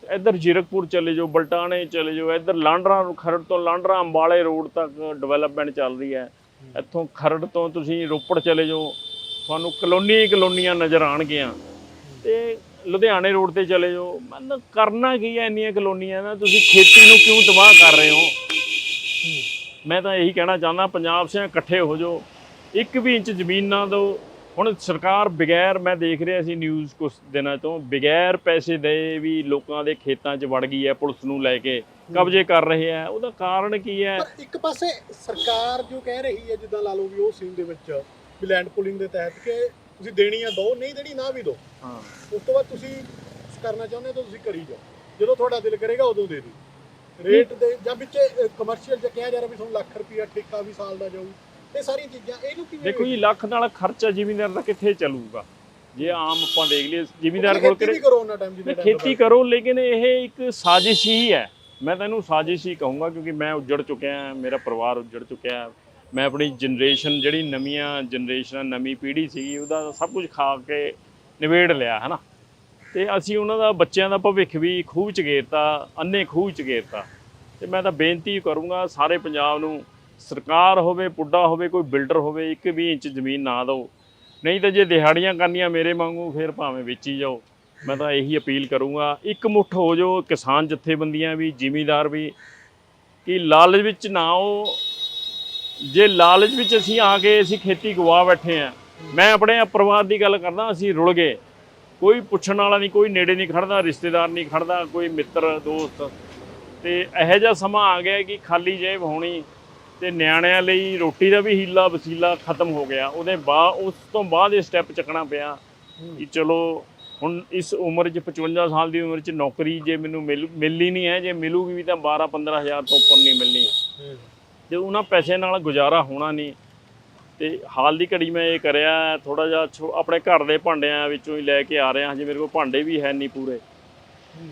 ਇੱਧਰ ਜੀਰਕਪੁਰ ਚਲੇ ਜਾਓ ਬਲਟਾਣੇ ਚਲੇ ਜਾਓ ਇੱਧਰ ਲਾਂਡਰਾ ਖਰੜ ਤੋਂ ਲਾਂਡਰਾ ਅੰਬਾਲੇ ਰੋਡ ਤੱਕ ਡਿਵੈਲਪਮੈਂਟ ਚੱਲ ਰਹੀ ਹੈ। ਇੱਥੋਂ ਖਰੜ ਤੋਂ ਤੁਸੀਂ ਰੋਪੜ ਚਲੇ ਜਾਓ ਤੁਹਾਨੂੰ ਕਲੋਨੀ ਹੀ ਕਲੋਨੀਆਂ ਨਜ਼ਰ ਆਣਗੀਆਂ ਤੇ ਲੁਧਿਆਣੇ ਰੋਡ ਤੇ ਚਲੇ ਜਾਓ ਮਤਲਬ ਕਰਨਾ ਕੀ ਹੈ ਇੰਨੀਆਂ ਕਲੋਨੀਆਂ ਦਾ? ਤੁਸੀਂ ਖੇਤੀ ਨੂੰ ਕਿਉਂ ਤਬਾਹ ਕਰ ਰਹੇ ਹੋ। ਮੈਂ ਤਾਂ ਇਹੀ ਕਹਿਣਾ ਚਾਹੁੰਦਾ ਪੰਜਾਬ ਸਿਆਂ ਇਕੱਠੇ ਹੋ ਜਾਓ ਇੱਕ ਵੀ ਇੰਚ ਜ਼ਮੀਨ ਨਾ ਦਿਓ ਹੁਣ ਸਰਕਾਰ ਬਗੈਰ ਮੈਂ ਦੇਖ ਰਿਹਾ ਸੀ ਨਿਊਜ਼ ਕੁਝ ਦਿਨਾਂ ਤੋਂ ਬਗੈਰ ਪੈਸੇ ਦੇ ਵੀ ਲੋਕਾਂ ਦੇ ਖੇਤਾਂ 'ਚ ਵੜ ਗਈ ਹੈ ਪੁਲਿਸ ਨੂੰ ਲੈ ਕੇ ਕਬਜ਼ੇ ਕਰ ਰਹੇ ਆ ਉਹਦਾ ਕਾਰਨ ਕੀ ਹੈ? ਪਰ ਇੱਕ ਪਾਸੇ ਸਰਕਾਰ ਜੋ ਕਹਿ ਰਹੀ ਹੈ ਜਿੱਦਾਂ ਲਾ ਲਓ ਵੀ ਉਹ ਸੀਨ ਦੇ ਵਿੱਚ ਵੀ ਲੈਂਡ ਪੁਲਿੰਗ ਦੇ ਤਹਿਤ ਕਿ ਤੁਸੀਂ ਦੇਣੀ ਆ ਦੋ ਨਹੀਂ ਦੇਣੀ ਨਾ ਵੀ ਦੋ। ਹਾਂ। ਉਸ ਤੋਂ ਬਾਅਦ ਤੁਸੀਂ ਕਰਨਾ ਚਾਹੁੰਦੇ ਹੋ ਤਾਂ ਤੁਸੀਂ ਕਰੀ ਜਾਓ। ਜਦੋਂ ਤੁਹਾਡਾ ਦਿਲ ਕਰੇਗਾ ਉਦੋਂ ਦੇ ਦਿਓ। ਰੇਟ ਦੇ ਜਾਂ ਵਿੱਚ ਕਮਰਸ਼ੀਅਲ ਚ ਕਿਹਾ ਜਾ ਰਿਹਾ ਵੀ ਤੁਹਾਨੂੰ ਲੱਖ ਰੁਪਿਆ ਠੇਕਾ ਵੀ ਸਾਲ ਦਾ ਜਾਊ। ਇਹ ਸਾਰੀਆਂ ਚੀਜ਼ਾਂ ਇਹਨੂੰ ਕਿਵੇਂ ਦੇਖੋ ਜੀ ਲੱਖ ਨਾਲ ਖਰਚਾ ਜ਼ਿਮੀਂਦਾਰ ਦਾ ਕਿੱਥੇ ਚੱਲੂਗਾ? ਜੇ ਆਮ ਆਪਾਂ ਦੇਖ ਲਈਏ ਜ਼ਿਮੀਂਦਾਰ ਕੋਲ ਕਿਹੜੇ ਕਰੋ ਉਹਨਾਂ ਟਾਈਮ ਖੇਤੀ ਕਰੋ ਲੇਕਿਨ ਇਹ ਇੱਕ ਸਾਜ਼ਿਸ਼ ਹੀ ਹੈ। ਮੈਂ ਤੈਨੂੰ ਸਾਜ਼ਿਸ਼ ਹੀ ਕਹੂੰਗਾ ਕਿਉਂਕਿ ਮੈਂ ਉੱਜੜ ਚੁੱਕਿਆ ਮੇਰਾ ਪਰਿਵਾਰ ਉੱਜੜ ਚੁੱਕਿਆ ਮੈਂ ਆਪਣੀ ਜਨਰੇਸ਼ਨ ਜਿਹੜੀ ਨਵੀਆਂ ਜਨਰੇਸ਼ਨਾਂ ਨਵੀਂ ਪੀੜ੍ਹੀ ਸੀਗੀ ਉਹਦਾ ਸਭ ਕੁਝ ਖਾ ਕੇ ਨਿਬੇੜ ਲਿਆ ਹੈ ਨਾ ਤੇ ਅਸੀਂ ਉਹਨਾਂ ਦਾ ਬੱਚਿਆਂ ਦਾ ਭਵਿੱਖ ਵੀ ਖੂਹ ਚ ਗੇਰਤਾ ਅੰਨੇ ਖੂਹ ਚ ਗੇਰਤਾ। ਤੇ ਮੈਂ ਤਾਂ ਬੇਨਤੀ ਕਰੂੰਗਾ ਸਾਰੇ ਪੰਜਾਬ ਨੂੰ ਸਰਕਾਰ ਹੋਵੇ, ਪੁੱਡਾ ਹੋਵੇ, ਕੋਈ ਬਿਲਡਰ ਹੋਵੇ, ਇੱਕ ਵੀ ਇੰਚ ਜ਼ਮੀਨ ਨਾ ਦਿਓ। ਨਹੀਂ ਤਾਂ ਜੇ ਦਿਹਾੜੀਆਂ ਕਰਨੀਆਂ ਮੇਰੇ ਵਾਂਗੂ, ਫਿਰ ਭਾਵੇਂ ਵੇਚੀ ਜਾਓ। ਮੈਂ ਤਾਂ ਇਹੀ ਅਪੀਲ ਕਰੂੰਗਾ, ਇੱਕ ਮੁੱਠ ਹੋ ਜਾਓ ਕਿਸਾਨ ਜਥੇਬੰਦੀਆਂ ਵੀ, ਜ਼ਿਮੀਦਾਰ ਵੀ, ਕਿ ਲਾਲਚ ਵਿੱਚ ਨਾ ਆਓ। ਜੇ ਲਾਲਚ ਵਿੱਚ ਅਸੀਂ ਆ ਕੇ ਅਸੀਂ ਖੇਤੀ ਗਵਾ ਬੈਠੇ ਆ। ਮੈਂ ਆਪਣੇ ਪਰਿਵਾਰ ਦੀ ਗੱਲ ਕਰਦਾ, ਅਸੀਂ ਰੁਲ ਗਏ। ਕੋਈ ਪੁੱਛਣ ਵਾਲਾ ਨਹੀਂ, ਕੋਈ ਨੇੜੇ ਨਹੀਂ ਖੜਦਾ, ਰਿਸ਼ਤੇਦਾਰ ਨਹੀਂ ਖੜਦਾ, ਕੋਈ ਮਿੱਤਰ, ਦੋਸਤ। ਤੇ ਇਹੋ ਜਿਹਾ ਸਮਾਂ ਆ ਗਿਆ ਕਿ ਖਾਲੀ ਜੇਬ ਹੋਣੀ ਤੇ ਨਿਆਣਿਆਂ ਲਈ ਰੋਟੀ ਦਾ ਵੀ ਹੀਲਾ ਵਸੀਲਾ ਖਤਮ ਹੋ ਗਿਆ। ਉਹਦੇ ਬਾਅਦ ਉਸ ਤੋਂ ਬਾਅਦ ਇਹ ਸਟੈਪ ਚੱਕਣਾ ਪਿਆ ਕਿ ਚਲੋ ਹੁਣ ਇਸ ਉਮਰ 'ਚ 55 ਸਾਲ ਦੀ ਉਮਰ 'ਚ ਨੌਕਰੀ ਜੇ ਮੈਨੂੰ ਮਿਲ ਮਿਲਣੀ ਨਹੀਂ ਹੈ ਜੇ ਮਿਲੂਗੀ ਵੀ ਤਾਂ 12 15 ਹਜ਼ਾਰ ਤੋਂ ਉੱਪਰ ਨਹੀਂ ਮਿਲਣੀ। ਜੇ ਉਹਨਾਂ ਪੈਸੇ ਨਾਲ ਗੁਜ਼ਾਰਾ ਹੋਣਾ ਨਹੀਂ। ਤੇ ਹਾਲ ਦੀ ਘੜੀ ਮੈਂ ਇਹ ਕਰਿਆ ਥੋੜਾ ਜਿਹਾ ਆਪਣੇ ਘਰ ਦੇ ਭਾਂਡਿਆਂ ਵਿੱਚੋਂ ਹੀ ਲੈ ਕੇ ਆ ਰਿਹਾ। ਹਜੇ ਮੇਰੇ ਕੋਲ ਭਾਂਡੇ ਵੀ ਹੈ ਨਹੀਂ ਪੂਰੇ। ਤੇ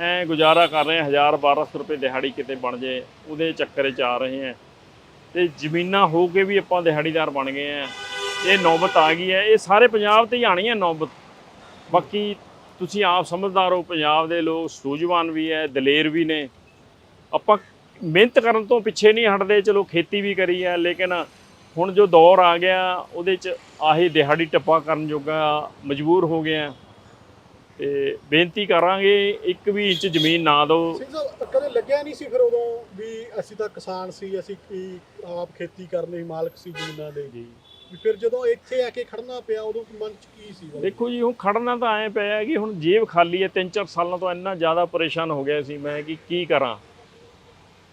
ਐ ਗੁਜ਼ਾਰਾ ਕਰ ਰਹੇ ਹਾਂ 1000 1200 ਰੁਪਏ ਦਿਹਾੜੀ ਕਿਤੇ ਬਣ ਜੇ, ਉਹਦੇ ਚੱਕਰ 'ਚ ਆ ਰਹੇ ਆ ਤੇ ਜ਼ਮੀਨਾਂ ਹੋ ਕੇ ਵੀ ਆਪਾਂ ਦਿਹਾੜੀਦਾਰ ਬਣ ਗਏ ਆ ਇਹ ਨੌਬਤ ਆ ਗਈ ਹੈ, ਇਹ ਸਾਰੇ ਪੰਜਾਬ ਤੇ ਹੀ ਆਣੀ ਹੈ ਨੌਬਤ। ਬਾਕੀ ਤੁਸੀਂ ਆਪ ਸਮਝਦਾਰ ਹੋ, ਪੰਜਾਬ ਦੇ ਲੋਕ ਸੂਝਵਾਨ ਵੀ ਹੈ, ਦਲੇਰ ਵੀ ਨੇ। ਆਪਾਂ ਮਿਹਨਤ ਕਰਨ ਤੋਂ ਪਿੱਛੇ ਨਹੀਂ ਹਟਦੇ, ਚਲੋ ਖੇਤੀ ਵੀ ਕਰੀ ਹੈ, ਲੇਕਿਨ ਹੁਣ ਜੋ ਦੌਰ ਆ ਗਿਆ, ਉਹਦੇ 'ਚ ਆਹੀ ਦਿਹਾੜੀ ਟੱਪਾ ਕਰਨ ਜੋਗਾ ਮਜਬੂਰ ਹੋ ਗਿਆ ਤੇ ਬੇਨਤੀ ਕਰਾਂਗੇ ਇੱਕ ਵੀ ਇੰਚ ਜ਼ਮੀਨ ਨਾ ਦਿਓ। ਸਿੰਘ ਸਾਹਿਬ ਕਦੇ ਲੱਗਿਆ ਨਹੀਂ ਸੀ ਫਿਰ ਉਦੋਂ ਵੀ ਅਸੀਂ ਤਾਂ ਕਿਸਾਨ ਸੀ ਅਸੀਂ ਕੀ ਆਪ ਖੇਤੀ ਕਰਨ ਦੇ ਮਾਲਕ ਸੀ ਜ਼ਮੀਨਾਂ ਦੇ। ਜੀ। ਵੀ ਫਿਰ ਜਦੋਂ ਇੱਥੇ ਆ ਕੇ ਖੜਨਾ ਪਿਆ ਉਦੋਂ ਮਨ ਚ ਕੀ ਸੀ? ਦੇਖੋ ਜੀ ਹੁਣ ਖੜਨਾ ਤਾਂ ਐ ਪਿਆ ਕਿ ਹੁਣ ਜੇਬ ਖਾਲੀ ਹੈ ਤਿੰਨ ਚਾਰ ਸਾਲਾਂ ਤੋਂ ਇੰਨਾ ਜ਼ਿਆਦਾ ਪਰੇਸ਼ਾਨ ਹੋ ਗਿਆ ਸੀ ਮੈਂ ਕਿ ਕੀ ਕਰਾਂ।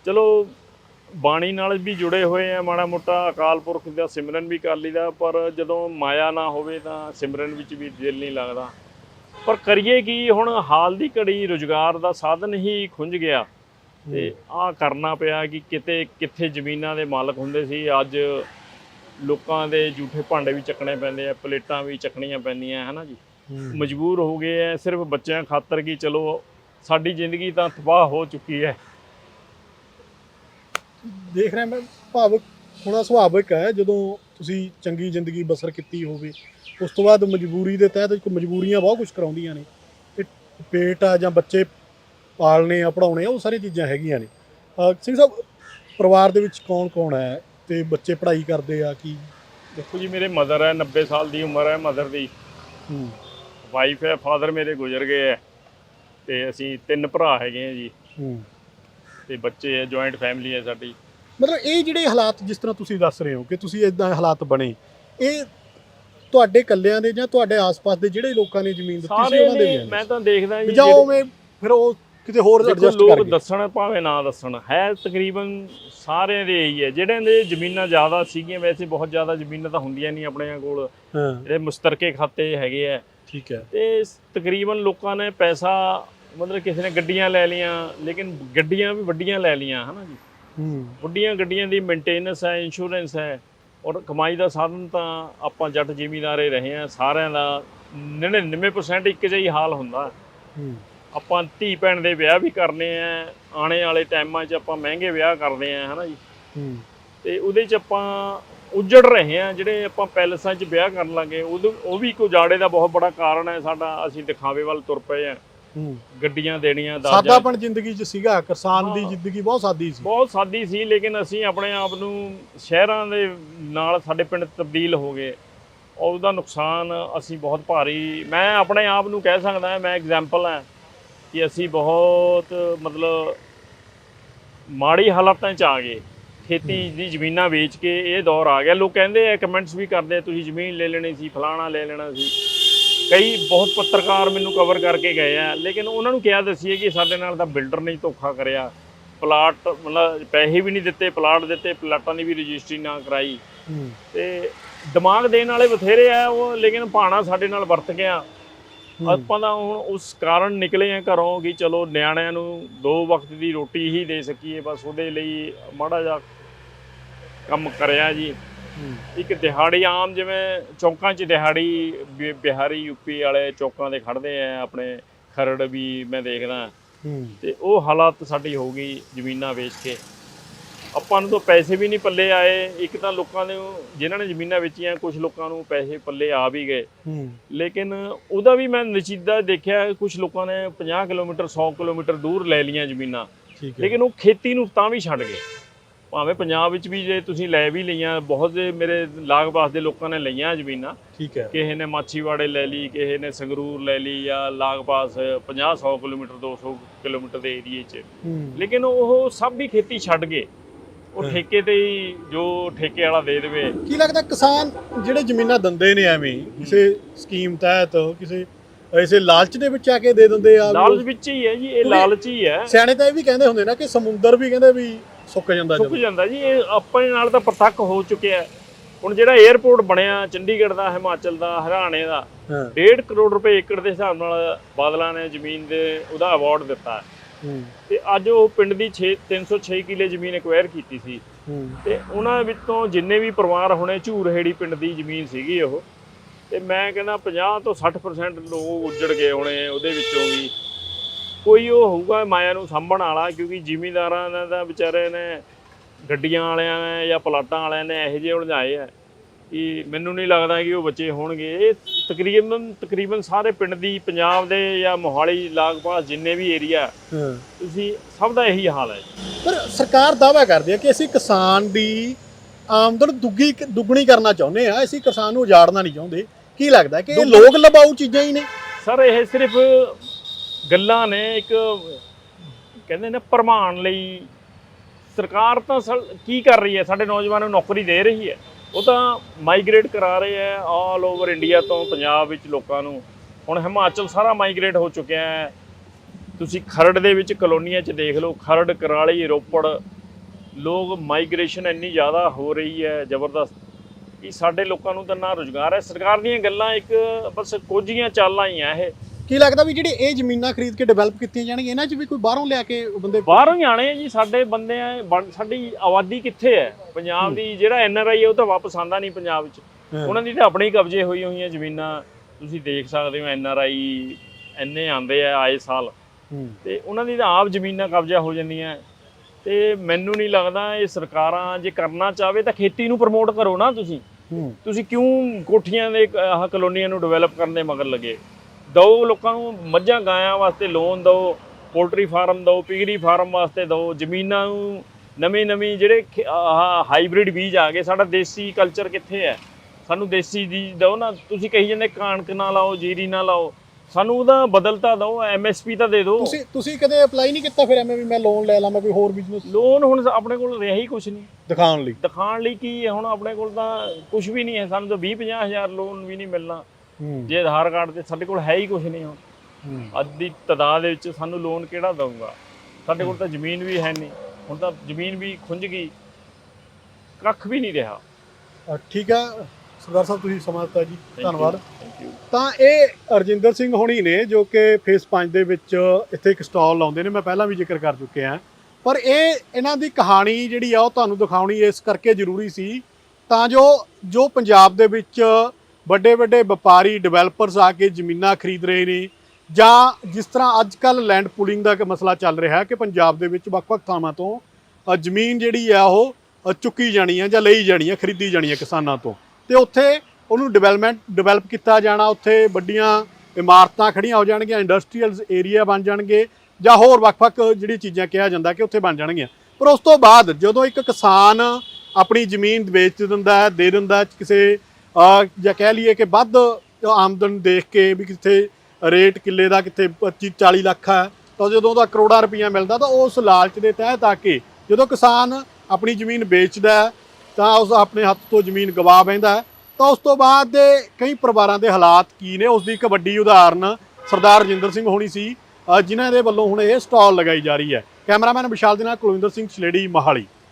ਚਲੋ ਬਾਣੀ ਨਾਲ ਵੀ ਜੁੜੇ ਹੋਏ ਆ ਮਾੜਾ ਮੋਟਾ ਅਕਾਲ ਪੁਰਖ ਦਾ ਸਿਮਰਨ ਵੀ ਕਰ ਲਈਦਾ ਪਰ ਜਦੋਂ ਮਾਇਆ ਨਾ ਹੋਵੇ ਤਾਂ ਸਿਮਰਨ ਵਿੱਚ ਵੀ ਦਿਲ ਨਹੀਂ ਲੱਗਦਾ। ਪਰ ਕਰੀਏ ਕੀ ਹੁਣ ਹਾਲ ਦੀ ਘੜੀ ਰੁਜ਼ਗਾਰ ਦਾ ਸਾਧਨ ਹੀ ਖੁੰਝ ਗਿਆ। ਤੇ ਆ ਕਰਨਾ ਪਿਆ ਕਿ ਕਿਤੇ ਕਿੱਥੇ ਜ਼ਮੀਨਾਂ ਦੇ ਮਾਲਕ ਹੁੰਦੇ ਸੀ। ਅੱਜ ਲੋਕਾਂ ਦੇ ਝੂਠੇ ਭਾਂਡੇ ਵੀ ਚੱਕਣੇ ਪੈਂਦੇ ਆ ਪਲੇਟਾਂ ਵੀ ਚੱਕਣੀਆਂ ਪੈਂਦੀਆਂ ਹੈ ਨਾ ਜੀ ਮਜਬੂਰ ਹੋ ਗਏ ਐ ਸਿਰਫ ਬੱਚਿਆਂ ਖਾਤਰ ਕਿ ਚਲੋ ਸਾਡੀ ਜ਼ਿੰਦਗੀ ਤਾਂ ਤਬਾਹ ਹੋ ਚੁੱਕੀ ਹੈ। ਦੇਖ ਰਿਹਾ ਮੈਂ ਭਾਵਕ ਹੋਣਾ ਸੁਭਾਵਿਕ ਹੈ ਜਦੋਂ ਤੁਸੀਂ ਚੰਗੀ ਜ਼ਿੰਦਗੀ ਬਸਰ ਕੀਤੀ ਹੋਵੇ ਉਸ ਤੋਂ ਬਾਅਦ ਮਜਬੂਰੀ ਦੇ ਤਹਿਤ ਕੋਈ ਮਜਬੂਰੀਆਂ ਬਹੁਤ ਕੁਝ ਕਰਾਉਂਦੀਆਂ ਨੇ। ਤੇ ਪੇਟ ਆ ਜਾਂ ਬੱਚੇ ਪਾਲਣੇ ਆ ਪੜਾਉਣੇ ਆ ਉਹ ਸਾਰੀਆਂ ਚੀਜ਼ਾਂ ਹੈਗੀਆਂ ਨੇ। ਸਿੰਘ ਸਾਹਿਬ ਪਰਿਵਾਰ ਦੇ ਵਿੱਚ ਕੌਣ ਕੌਣ ਹੈ ਤੇ ਬੱਚੇ ਪੜ੍ਹਾਈ ਕਰਦੇ ਆ ਕੀ? ਦੇਖੋ ਜੀ ਮੇਰੇ ਮਦਰ ਹੈ 90 ਸਾਲ ਦੀ ਉਮਰ ਹੈ ਮਦਰ ਦੀ। ਹੂੰ। ਵਾਈਫ ਹੈ ਫਾਦਰ ਮੇਰੇ ਗੁਜ਼ਰ ਗਏ ਹੈ। ਤੇ ਅਸੀਂ ਤਿੰਨ ਭਰਾ ਹੈਗੇ ਆ ਜੀ। ਹੂੰ। ਤੇ ਬੱਚੇ ਹੈ ਜੁਆਇੰਟ ਫੈਮਿਲੀ ਹੈ ਸਾਡੀ। ਮਤਲਬ ਇਹ ਜਿਹੜੇ ਹਾਲਾਤ ਜਿਸ ਤਰ੍ਹਾਂ ਤੁਸੀਂ ਦੱਸ ਰਹੇ ਹੋ ਕਿ ਤੁਸੀਂ ਇਦਾਂ ਹਾਲਾਤ ਬਣੇ ਇਹ ਤੁਹਾਡੇ ਕੱਲਿਆਂ ਦੇ ਜਾਂ ਤੁਹਾਡੇ ਆਸ-ਪਾਸ ਦੇ ਜਿਹੜੇ ਲੋਕਾਂ ਨੇ ਜ਼ਮੀਨ ਦਿੱਤੀ ਸੀ ਉਹਨਾਂ ਦੇ ਵੀ ਹੈ ਮੈਂ ਤਾਂ ਦੇਖਦਾ ਜੀ ਜਾਂ ਜਿਹੜੇ- ਉਵੇਂ ਫਿਰ ਉਹ ਕਿਤੇ ਹੋਰ ਐਡਜਸਟ ਲੋਕ ਕਰ ਗਏ ਦੱਸਣ ਭਾਵੇਂ ਨਾ ਦੱਸਣ। ਹੈ ਤਕਰੀਬਨ ਸਾਰਿਆਂ ਦੇ ਇਹੀ ਹੈ। ਜਿਹੜਿਆਂ ਦੇ ਜ਼ਮੀਨਾਂ ਜ਼ਿਆਦਾ ਸੀਗੀਆਂ ਵੈਸੇ ਬਹੁਤ ਜ਼ਿਆਦਾ ਜ਼ਮੀਨਾਂ ਤਾਂ ਹੁੰਦੀਆਂ ਨਹੀਂ ਆਪਣੇ ਕੋਲ। ਹਾਂ। ਜਿਹੜੇ ਮੁਸ਼ਤਰਕੇ ਖਾਤੇ ਹੈਗੇ ਆ। ਠੀਕ ਹੈ। ਤੇ ਤਕਰੀਬਨ ਲੋਕਾਂ ਨੇ ਪੈਸਾ ਮਤਲਬ ਕਿਸੇ ਨੇ ਗੱਡੀਆਂ ਲੈ ਲੀਆਂ ਲੇਕਿਨ ਗੱਡੀਆਂ ਵੀ ਵੱਡੀਆਂ ਲੈ ਲੀਆਂ ਹਨਾ ਜੀ? ਹੂੰ ਵੱਡੀਆਂ ਗੱਡੀਆਂ ਦੀ ਮੇਨਟੇਨੈਂਸ ਹੈ ਇੰਸ਼ੋਰੈਂਸ ਹੈ ਔਰ ਕਮਾਈ ਦਾ ਸਾਧਨ ਤਾਂ ਆਪਾਂ ਜੱਟ ਜ਼ਿਮੀਂਦਾਰੇ ਰਹੇ ਆ ਸਾਰਿਆਂ ਦਾ 99% ਇੱਕ ਜਿਹਾ ਹੀ ਹਾਲ ਹੁੰਦਾ। ਆਪਾਂ ਧੀ ਭੈਣ ਦੇ ਵਿਆਹ ਵੀ ਕਰਨੇ ਆ ਆਉਣੇ ਵਾਲੇ ਟਾਈਮਾਂ 'ਚ ਆਪਾਂ ਮਹਿੰਗੇ ਵਿਆਹ ਕਰਦੇ ਆ ਹਨਾ ਜੀ? ਤੇ ਉਹਦੇ 'ਚ ਆਪਾਂ ਉੱਜੜ ਰਹੇ ਆ ਜਿਹੜੇ ਆਪਾਂ ਪੈਲਸਾਂ 'ਚ ਵਿਆਹ ਕਰਨ ਲੱਗੇ ਉਹ ਵੀ ਕੋਈ ਜਾੜੇ ਦਾ ਬਹੁਤ ਬੜਾ ਕਾਰਨ ਹੈ ਸਾਡਾ ਅਸੀਂ ਦਿਖਾਵੇ ਵੱਲ ਤੁਰ ਪਏ ਆ ਗੱਡੀਆਂ ਦੇਣੀਆਂ ਦਾਜਾਂ ਸਾਦਾਪਣ ਜ਼ਿੰਦਗੀ 'ਚ ਸੀਗਾ ਕਿਸਾਨ ਦੀ। ਜ਼ਿੰਦਗੀ ਬਹੁਤ ਸਾਦੀ ਸੀ। ਬਹੁਤ ਸਾਦੀ ਸੀ ਲੇਕਿਨ ਅਸੀਂ ਆਪਣੇ ਆਪ ਨੂੰ ਸ਼ਹਿਰਾਂ ਦੇ ਨਾਲ ਸਾਡੇ ਪਿੰਡ ਤਬਦੀਲ ਹੋ ਗਏ। ਉਹਦਾ ਨੁਕਸਾਨ ਅਸੀਂ ਬਹੁਤ ਭਾਰੀ ਮੈਂ ਆਪਣੇ ਆਪ ਨੂੰ ਕਹਿ ਸਕਦਾ ਮੈਂ ਐਗਜ਼ਾਮਪਲ ਹਾਂ ਕਿ ਅਸੀਂ ਬਹੁਤ ਮਤਲਬ ਮਾੜੀ ਹਾਲਾਤਾਂ 'ਚ ਆ ਗਏ। ਖੇਤੀ ਦੀ ਜ਼ਮੀਨਾਂ ਵੇਚ ਕੇ ਇਹ ਦੌਰ ਆ ਗਿਆ। ਲੋਕ ਕਹਿੰਦੇ ਆ ਕਮੈਂਟਸ ਵੀ ਕਰਦੇ ਤੁਸੀਂ ਜ਼ਮੀਨ ਲੈ ਲੈਣੀ ਸੀ ਫਲਾਣਾ ਲੈ ਲੈਣਾ ਸੀ। ਕਈ ਬਹੁਤ ਪੱਤਰਕਾਰ ਮੈਨੂੰ ਕਵਰ ਕਰਕੇ ਗਏ ਆ ਲੇਕਿਨ ਉਹਨਾਂ ਨੂੰ ਕਿਹਾ ਦਸੀਏ ਕਿ ਸਾਡੇ ਨਾਲ ਤਾਂ ਬਿਲਡਰ ਨੇ ਧੋਖਾ ਕਰਿਆ। ਪਲਾਟ ਮਤਲਬ ਪੈਸੇ ਵੀ ਨਹੀਂ ਦਿੱਤੇ ਪਲਾਟ ਦਿੱਤੇ ਪਲਾਟਾਂ ਦੀ ਵੀ ਰਜਿਸਟਰੀ ਨਾ ਕਰਾਈ। ਤੇ ਦਿਮਾਗ ਦੇਣ ਵਾਲੇ ਬਥੇਰੇ ਆ ਉਹ ਲੇਕਿਨ ਭਾਣਾ ਸਾਡੇ ਨਾਲ ਵਰਤ ਗਿਆ। ਆਪਾਂ ਤਾਂ ਹੁਣ ਉਸ ਕਾਰਨ ਨਿਕਲੇ ਆ ਘਰੋਂ ਕਿ ਚਲੋ ਨਿਆਣਿਆਂ ਨੂੰ ਦੋ ਵਕਤ ਦੀ ਰੋਟੀ ਹੀ ਦੇ ਸਕੀਏ ਬਸ ਉਹਦੇ ਲਈ ਮਾੜਾ ਜਿਹਾ ਕੰਮ ਕਰਿਆ ਜੀ। ਇੱਕ ਦਿਹਾੜੀ ਆਮ ਜਿਵੇਂ ਚੌਂਕਾਂ 'ਚ ਦਿਹਾੜੀ ਬਿਹਾਰੀ ਯੂਪੀ ਵਾਲੇ ਚੌਂਕਾਂ ਦੇ ਖੜਦੇ ਆ ਆਪਣੇ ਖਰੜ ਵੀ ਮੈਂ ਦੇਖਦਾ। ਤੇ ਉਹ ਹਾਲਾਤ ਸਾਡੀ ਹੋ ਗਈ ਜ਼ਮੀਨਾਂ ਵੇਚ ਕੇ। ਆਪਾਂ ਨੂੰ ਤਾਂ ਪੈਸੇ ਵੀ ਨਹੀਂ ਪੱਲੇ ਆਏ। ਇੱਕ ਤਾਂ ਲੋਕਾਂ ਨੇ ਜਿਨ੍ਹਾਂ ਨੇ ਜ਼ਮੀਨਾਂ ਵੇਚੀਆਂ ਕੁਝ ਲੋਕਾਂ ਨੂੰ ਪੈਸੇ ਪੱਲੇ ਆ ਵੀ ਗਏ। ਲੇਕਿਨ ਉਹਦਾ ਵੀ ਮੈਂ ਨਚੀਦਾ ਦੇਖਿਆ ਕੁਝ ਲੋਕਾਂ ਨੇ 50 ਕਿਲੋਮੀਟਰ 100 ਕਿਲੋਮੀਟਰ ਦੂਰ ਲੈ ਲੀਆਂ ਜ਼ਮੀਨਾਂ। ਲੇਕਿਨ ਉਹ ਖੇਤੀ ਨੂੰ ਤਾਂ ਵੀ ਛੱਡ ਗਏ। ਭਾਵੇਂ ਪੰਜਾਬ ਵਿੱਚ ਵੀ ਜੇ ਤੁਸੀਂ ਲੈ ਵੀ ਲਈਆਂ ਬਹੁਤ ਦੇ ਮੇਰੇ ਲਾਗ-ਪਾਸ ਦੇ ਲੋਕਾਂ ਨੇ ਲਈਆਂ ਜ਼ਮੀਨਾਂ। ਠੀਕ ਹੈ। ਕਿਸੇ ਨੇ ਮਾਛੀਵਾੜੇ ਲੈ ਲਈ ਕਿਸੇ ਨੇ ਸੰਗਰੂਰ ਲੈ ਲਈ ਜਾਂ ਲਾਗ-ਪਾਸ 50-100 ਕਿਲੋਮੀਟਰ 200 ਕਿਲੋਮੀਟਰ ਦੇ ਏਰੀਏ 'ਚ। ਲੇਕਿਨ ਉਹ ਸਭ ਵੀ ਖੇਤੀ ਛੱਡ ਗਏ। ਉਹ। ਠੇਕੇ ਤੇ ਹੀ ਜੋ ਠੇਕੇ ਵਾਲਾ ਦੇ ਦੇਵੇ। ਕੀ ਲੱਗਦਾ ਕਿਸਾਨ ਜਿਹੜੇ ਜ਼ਮੀਨਾਂ ਦਿੰਦੇ ਨੇ ਐਵੇਂ ਕਿਸੇ ਸਕੀਮ ਤਹਿਤ ਕਿਸੇ ਐਸੇ ਲਾਲਚ ਦੇ ਵਿੱਚ ਆ ਕੇ ਦੇ ਦਿੰਦੇ ਆ? ਲਾਲਚ ਵਿੱਚ ਹੀ ਹੈ ਜੀ ਇਹ ਲਾਲਚ ਹੀ ਹੈ। ਸਿਆਣੇ ਤਾਂ ਇਹ ਵੀ ਕਹਿੰਦੇ ਹੁੰਦੇ ਨਾ ਕਿ ਸਮੁੰਦਰ ਵੀ ਕਹਿੰਦੇ ਵੀ ਸੁੱਕ ਜਾਂਦਾ ਸੁੱਕ ਜਦੋਂ। ਜੀ ਇਹ ਆਪਣੇ ਨਾਲ ਤਾਂ ਪ੍ਰਤੱਖ ਹੋ ਚੁੱਕਿਆ। ਹੁਣ ਜਿਹੜਾ 에ਅਰਪੋਰਟ ਬਣਿਆ ਚੰਡੀਗੜ੍ਹ ਦਾ ਹਿਮਾਚਲ ਦਾ ਹਰਿਆਣੇ ਦਾ ਹਾਂ। 1.5 ਕਰੋੜ ਰੁਪਏ ਏਕੜ ਦੇ ਹਿਸਾਬ ਨਾਲ ਬਾਦਲਾਂ ਨੇ ਜ਼ਮੀਨ ਦੇ ਉਹਦਾ ਅਵਾਰਡ ਦਿੱਤਾ। ਤੇ ਅੱਜ ਉਹ ਪਿੰਡ ਦੀ 6 306 ਕਿੱਲੇ ਜ਼ਮੀਨ ਐਕਵਾਇਰ ਕੀਤੀ ਸੀ। ਤੇ ਉਹਨਾਂ ਵਿੱਚੋਂ ਜਿੰਨੇ ਵੀ ਪਰਿਵਾਰ ਹੁਣੇ ਝੂਰਹੇੜੀ ਪਿੰਡ ਦੀ ਜ਼ਮੀਨ ਸੀਗੀ ਉਹ ਤੇ ਮੈਂ ਕਹਿੰਦਾ 50 ਤੋਂ 60% ਲੋਕ ਉੱਜੜ ਗਏ ਹੋਣੇ ਉਹਦੇ ਵਿੱਚੋਂ ਵੀ। ਕੋਈ ਉਹ ਹੋਊਗਾ ਮਾਇਆ ਨੂੰ ਸਾਂਭਣ ਵਾਲਾ ਕਿਉਂਕਿ ਜ਼ਿਮੀਂਦਾਰਾਂ ਨੇ ਤਾਂ ਵਿਚਾਰੇ ਨੇ ਗੱਡੀਆਂ ਵਾਲਿਆਂ ਨੇ ਜਾਂ ਪਲਾਟਾਂ ਵਾਲਿਆਂ ਨੇ ਇਹੋ ਜਿਹੇ ਉਲਝਾਏ ਆ ਕਿ ਮੈਨੂੰ ਨਹੀਂ ਲੱਗਦਾ ਕਿ ਉਹ ਬੱਚੇ ਹੋਣਗੇ। ਇਹ ਤਕਰੀਬਨ ਤਕਰੀਬਨ ਸਾਰੇ ਪਿੰਡ ਦੀ ਪੰਜਾਬ ਦੇ ਜਾਂ ਮੋਹਾਲੀ ਲਾਗ-ਪਾਸ ਜਿੰਨੇ ਵੀ ਏਰੀਆ ਤੁਸੀਂ ਸਭ ਦਾ ਇਹੀ ਹਾਲ ਹੈ। ਪਰ ਸਰਕਾਰ ਦਾਅਵਾ ਕਰਦੀ ਹੈ ਕਿ ਅਸੀਂ ਕਿਸਾਨ ਦੀ ਆਮਦਨ ਦੁੱਗੀ ਦੁੱਗਣੀ ਕਰਨਾ ਚਾਹੁੰਦੇ ਆ ਅਸੀਂ ਕਿਸਾਨ ਨੂੰ ਉਜਾੜਨਾ ਨਹੀਂ ਚਾਹੁੰਦੇ। ਕੀ ਲੱਗਦਾ ਕਿ ਇਹ ਲੋਕ ਲਬਾਊ ਚੀਜ਼ਾਂ ਹੀ ਨੇ? ਸਰ ਇਹ ਸਿਰਫ ਗੱਲਾਂ ਨੇ ਇੱਕ ਕਹਿੰਦੇ ਨੇ ਪ੍ਰਮਾਣ ਲਈ ਸਰਕਾਰ ਤਾਂ ਸਰ ਕੀ ਕਰ ਰਹੀ ਹੈ? ਸਾਡੇ ਨੌਜਵਾਨਾਂ ਨੂੰ ਨੌਕਰੀ ਦੇ ਰਹੀ ਹੈ। ਉਹ ਤਾਂ ਮਾਈਗ੍ਰੇਟ ਕਰਾ ਰਹੇ ਹੈ ਆਲ ਓਵਰ ਇੰਡੀਆ ਤੋਂ ਪੰਜਾਬ ਵਿੱਚ ਲੋਕਾਂ ਨੂੰ। ਹੁਣ ਹਿਮਾਚਲ ਸਾਰਾ ਮਾਈਗ੍ਰੇਟ ਹੋ ਚੁੱਕਿਆ ਹੈ। ਤੁਸੀਂ ਖਰੜ ਦੇ ਵਿੱਚ ਕਲੋਨੀਆਂ 'ਚ ਦੇਖ ਲਓ, ਖਰੜ, ਕਰਾਲੀ, ਰੋਪੜ, ਲੋਕ ਮਾਈਗ੍ਰੇਸ਼ਨ ਇੰਨੀ ਜ਼ਿਆਦਾ ਹੋ ਰਹੀ ਹੈ, ਜ਼ਬਰਦਸਤ। ਕਿ ਸਾਡੇ ਲੋਕਾਂ ਨੂੰ ਤਾਂ ਨਾ ਰੁਜ਼ਗਾਰ ਹੈ। ਸਰਕਾਰ ਦੀਆਂ ਗੱਲਾਂ ਇੱਕ ਬਸ ਕੋਝੀਆਂ ਚਾਲਾਂ ਹੀ ਆ ਇਹ। ਕੀ ਲੱਗਦਾ ਵੀ ਜਿਹੜੇ ਇਹ ਜ਼ਮੀਨਾਂ ਖਰੀਦ ਕੇ ਡਿਵੈਲਪ ਕੀਤੀਆਂ ਜਾਣਗੀਆਂ ਇਹਨਾਂ 'ਚ ਵੀ ਕੋਈ ਬਾਹਰੋਂ ਲਿਆ ਕੇ ਬੰਦੇ ਬਾਹਰੋਂ ਹੀ ਆਣੇ ਆ ਜੀ ਸਾਡੇ ਬੰਦੇ ਆ ਬਣ- ਸਾਡੀ ਆਬਾਦੀ ਕਿੱਥੇ ਹੈ? ਪੰਜਾਬ ਦੀ ਜਿਹੜਾ ਐਨ ਆਰ ਆਈ ਹੈ ਉਹ ਤਾਂ ਵਾਪਸ ਆਂਦਾ ਨਹੀਂ ਪੰਜਾਬ ਹਾਂ। ਉਹਨਾਂ ਦੀ ਤਾਂ ਆਪਣੀ ਕਬਜ਼ੇ ਹੋਈ ਹੋਈਆਂ ਜ਼ਮੀਨਾਂ ਤੁਸੀਂ ਦੇਖ ਸਕਦੇ ਹੋ ਐਨ ਆਰ ਆਈ ਇੰਨੇ ਆਂਦੇ ਆ ਆਏ ਸਾਲ। ਹੂੰ। ਤੇ ਉਹਨਾਂ ਦੀ ਤਾਂ ਆਪ ਜ਼ਮੀਨਾਂ ਕਬਜ਼ਾ ਹੋ ਜਾਂਦੀਆਂ। ਤੇ ਮੈਨੂੰ ਨਹੀਂ ਲੱਗਦਾ ਇਹ ਸਰਕਾਰਾਂ ਜੇ ਕਰਨਾ ਚਾਹਵੇ ਤਾਂ ਖੇਤੀ ਨੂੰ ਪ੍ਰਮੋਟ ਕਰੋ ਨਾ ਤੁਸੀਂ। ਹੂੰ। ਤੁਸੀਂ ਕਿਉਂ ਕੋਠੀਆਂ ਦੇ ਆਹ ਕਲੋਨੀਆਂ ਨੂੰ ਡਿਵੈਲਪ ਕਰਨ ਦੇ ਮਗਰ ਲੱਗੇ? ਦਿਓ ਲੋਕਾਂ ਨੂੰ ਮੱਝਾਂ ਗਾਇਆਂ ਵਾਸਤੇ ਲੋਨ ਦਿਓ ਪੋਲਟਰੀ ਫਾਰਮ ਦਿਓ ਪਿਗਰੀ ਫਾਰਮ ਵਾਸਤੇ ਦਿਓ ਜ਼ਮੀਨਾਂ ਨੂੰ ਨਵੇਂ ਨਵੇਂ ਜਿਹੜੇ ਹਾਈਬ੍ਰਿਡ ਬੀਜ ਆ ਗਏ ਸਾਡਾ ਦੇਸੀ ਕਲਚਰ ਕਿੱਥੇ ਹੈ? ਸਾਨੂੰ ਦੇਸੀ ਬੀਜ ਦਿਓ ਨਾ ਤੁਸੀਂ ਕਹੀ ਜਾਂਦੇ ਕਣਕ ਨਾ ਲਾਓ ਜੀਰੀ ਨਾ ਲਾਓ ਸਾਨੂੰ ਉਹਦਾ ਬਦਲਤਾ ਦਿਓ ਐਮਐਸਪੀ ਤਾਂ ਦੇ ਦਿਓ। ਤੁਸੀਂ ਤੁਸੀਂ ਕਦੇ ਅਪਲਾਈ ਨਹੀਂ ਕੀਤਾ ਫਿਰ ਐਵੇਂ ਵੀ ਮੈਂ ਲੋਨ ਲੈ ਲਾਂ ਮੈਂ ਕੋਈ ਹੋਰ ਬਿਜ਼ਨਸ ਲੋਨ ਹੁਣ ਆਪਣੇ ਕੋਲ ਰਿਹਾ ਹੀ ਕੁਝ ਨਹੀਂ। ਦਿਖਾਉਣ ਲਈ। ਦਿਖਾਉਣ ਲਈ ਕੀ ਹੈ? ਹੁਣ ਆਪਣੇ ਕੋਲ ਤਾਂ ਕੁਝ ਵੀ ਨਹੀਂ ਹੈ ਸਾਨੂੰ ਤਾਂ 20 50 ਹਜ਼ਾਰ ਲੋਨ ਵੀ ਨਹੀਂ ਮਿਲਣਾ। ਜੇ ਆਧਾਰ ਕਾਰਡ ਤੇ ਸਾਡੇ ਕੋਲ ਹੈ ਹੀ ਕੁਝ ਨਹੀਂ ਹੁਣ। ਅੱਜ ਦੀ ਤਦਾਦ ਦੇ ਵਿੱਚ ਸਾਨੂੰ ਲੋਨ ਕਿਹੜਾ ਦਊਗਾ? ਸਾਡੇ ਕੋਲ ਤਾਂ ਜ਼ਮੀਨ ਵੀ ਹੈ ਨਹੀਂ। ਹੁਣ ਤਾਂ ਜ਼ਮੀਨ ਵੀ ਖੁੰਝ ਗਈ। ਕੱਖ ਵੀ ਨਹੀਂ ਰਿਹਾ। ਠੀਕ ਹੈ ਸਰਦਾਰ ਸਾਹਿਬ ਤੁਸੀਂ ਸਮਾਂ ਜੀ। ਧੰਨਵਾਦ। ਤਾਂ ਇਹ ਅਰਜਿੰਦਰ ਸਿੰਘ ਹੋਣੀ ਨੇ ਜੋ ਕਿ ਫੇਸ 5 ਦੇ ਵਿੱਚ ਇੱਥੇ ਇੱਕ ਸਟਾਲ ਲਾਉਂਦੇ ਨੇ ਮੈਂ ਪਹਿਲਾਂ ਵੀ ਜ਼ਿਕਰ ਕਰ ਚੁੱਕਿਆ ਪਰ ਇਹ ਇਹਨਾਂ ਦੀ ਕਹਾਣੀ ਜਿਹੜੀ ਆ ਉਹ ਤੁਹਾਨੂੰ ਦਿਖਾਉਣੀ ਇਸ ਕਰਕੇ ਜ਼ਰੂਰੀ ਸੀ। ਤਾਂ ਜੋ ਜੋ ਪੰਜਾਬ ਦੇ ਵਿੱਚ ਵੱਡੇ ਵੱਡੇ ਵਪਾਰੀ ਡਿਵੈਲਪਰਸ ਆ ਕੇ ਜ਼ਮੀਨਾਂ ਖਰੀਦ ਰਹੇ ਨੇ। ਜਾਂ ਜਿਸ ਤਰ੍ਹਾਂ ਅੱਜ ਕੱਲ ਲੈਂਡ ਪੂਲਿੰਗ ਦਾ ਇੱਕ ਮਸਲਾ ਚੱਲ ਰਿਹਾ ਹੈ ਕਿ ਪੰਜਾਬ ਦੇ ਵਿੱਚ ਵੱਖ-ਵੱਖ ਥਾਵਾਂ ਤੋਂ ਜ਼ਮੀਨ ਜਿਹੜੀ ਆ ਉਹ ਚੁੱਕੀ ਜਾਣੀ ਹੈ ਜਾਂ ਲਈ ਜਾਣੀ ਹੈ ਖਰੀਦੀ ਜਾਣੀ ਹੈ ਕਿਸਾਨਾਂ ਤੋਂ। ਤੇ ਉੱਥੇ ਉਹਨੂੰ ਡਿਵੈਲਪਮੈਂਟ ਡਿਵੈਲਪ ਕੀਤਾ ਜਾਣਾ, ਉੱਥੇ ਵੱਡੀਆਂ ਇਮਾਰਤਾਂ ਖੜੀਆਂ ਹੋ ਜਾਣਗੀਆਂ ਇੰਡਸਟਰੀਅਲ ਏਰੀਆ ਬਣ ਜਾਣਗੇ, ਜਾਂ ਹੋਰ ਵੱਖ-ਵੱਖ ਜਿਹੜੀ ਚੀਜ਼ਾਂ ਕਿਹਾ ਜਾਂਦਾ ਕਿ ਉੱਥੇ ਬਣ ਜਾਣਗੀਆਂ। ਪਰ ਉਸ ਤੋਂ ਬਾਅਦ ਜਦੋਂ ਇੱਕ ਕਿਸਾਨ ਆਪਣੀ ਜ਼ਮੀਨ ਵੇਚ ਦਿੰਦਾ ਹੈ, ਦੇ ਦਿੰਦਾ ਕਿਸੇ ਜਾਂ ਕਹਿ ਲਈਏ ਕਿ ਵੱਧ ਆਮਦਨ ਦੇਖ ਕੇ ਵੀ ਕਿੱਥੇ ਰੇਟ ਕਿੱਲੇ ਦਾ ਕਿੱਥੇ 25 40 ਲੱਖ ਹੈ, ਤਾਂ ਜਦੋਂ ਉਹਦਾ ਕਰੋੜਾਂ ਰੁਪਈਆ ਮਿਲਦਾ ਤਾਂ ਉਸ ਲਾਲਚ ਦੇ ਤਹਿਤ ਆ ਕੇ ਜਦੋਂ ਕਿਸਾਨ ਆਪਣੀ ਜ਼ਮੀਨ ਵੇਚਦਾ ਤਾਂ ਉਸ ਆਪਣੇ ਹੱਥ ਤੋਂ ਜ਼ਮੀਨ ਗਵਾ ਬੈਂਦਾ ਤਾਂ ਉਸ ਤੋਂ ਬਾਅਦ ਦੇ ਕਈ ਪਰਿਵਾਰਾਂ ਦੇ ਹਾਲਾਤ ਕੀ ਨੇ? ਉਸ ਦੀ ਇੱਕ ਵੱਡੀ ਉਦਾਹਰਨ ਸਰਦਾਰ ਰਜਿੰਦਰ ਸਿੰਘ ਹੋਣੀ ਸੀ ਜਿਨ੍ਹਾਂ ਦੇ ਵੱਲੋਂ ਹੁਣ ਇਹ ਸਟਾਲ ਲਗਾਈ ਜਾ ਰਹੀ ਹੈ। ਕੈਮਰਾਮੈਨ ਵਿਸ਼ਾਲ ਦੇ ਨਾਲ ਕੁਲਵਿੰਦਰ ਸਿੰਘ ਛਲੇੜੀ ਮਹਾਲੀ।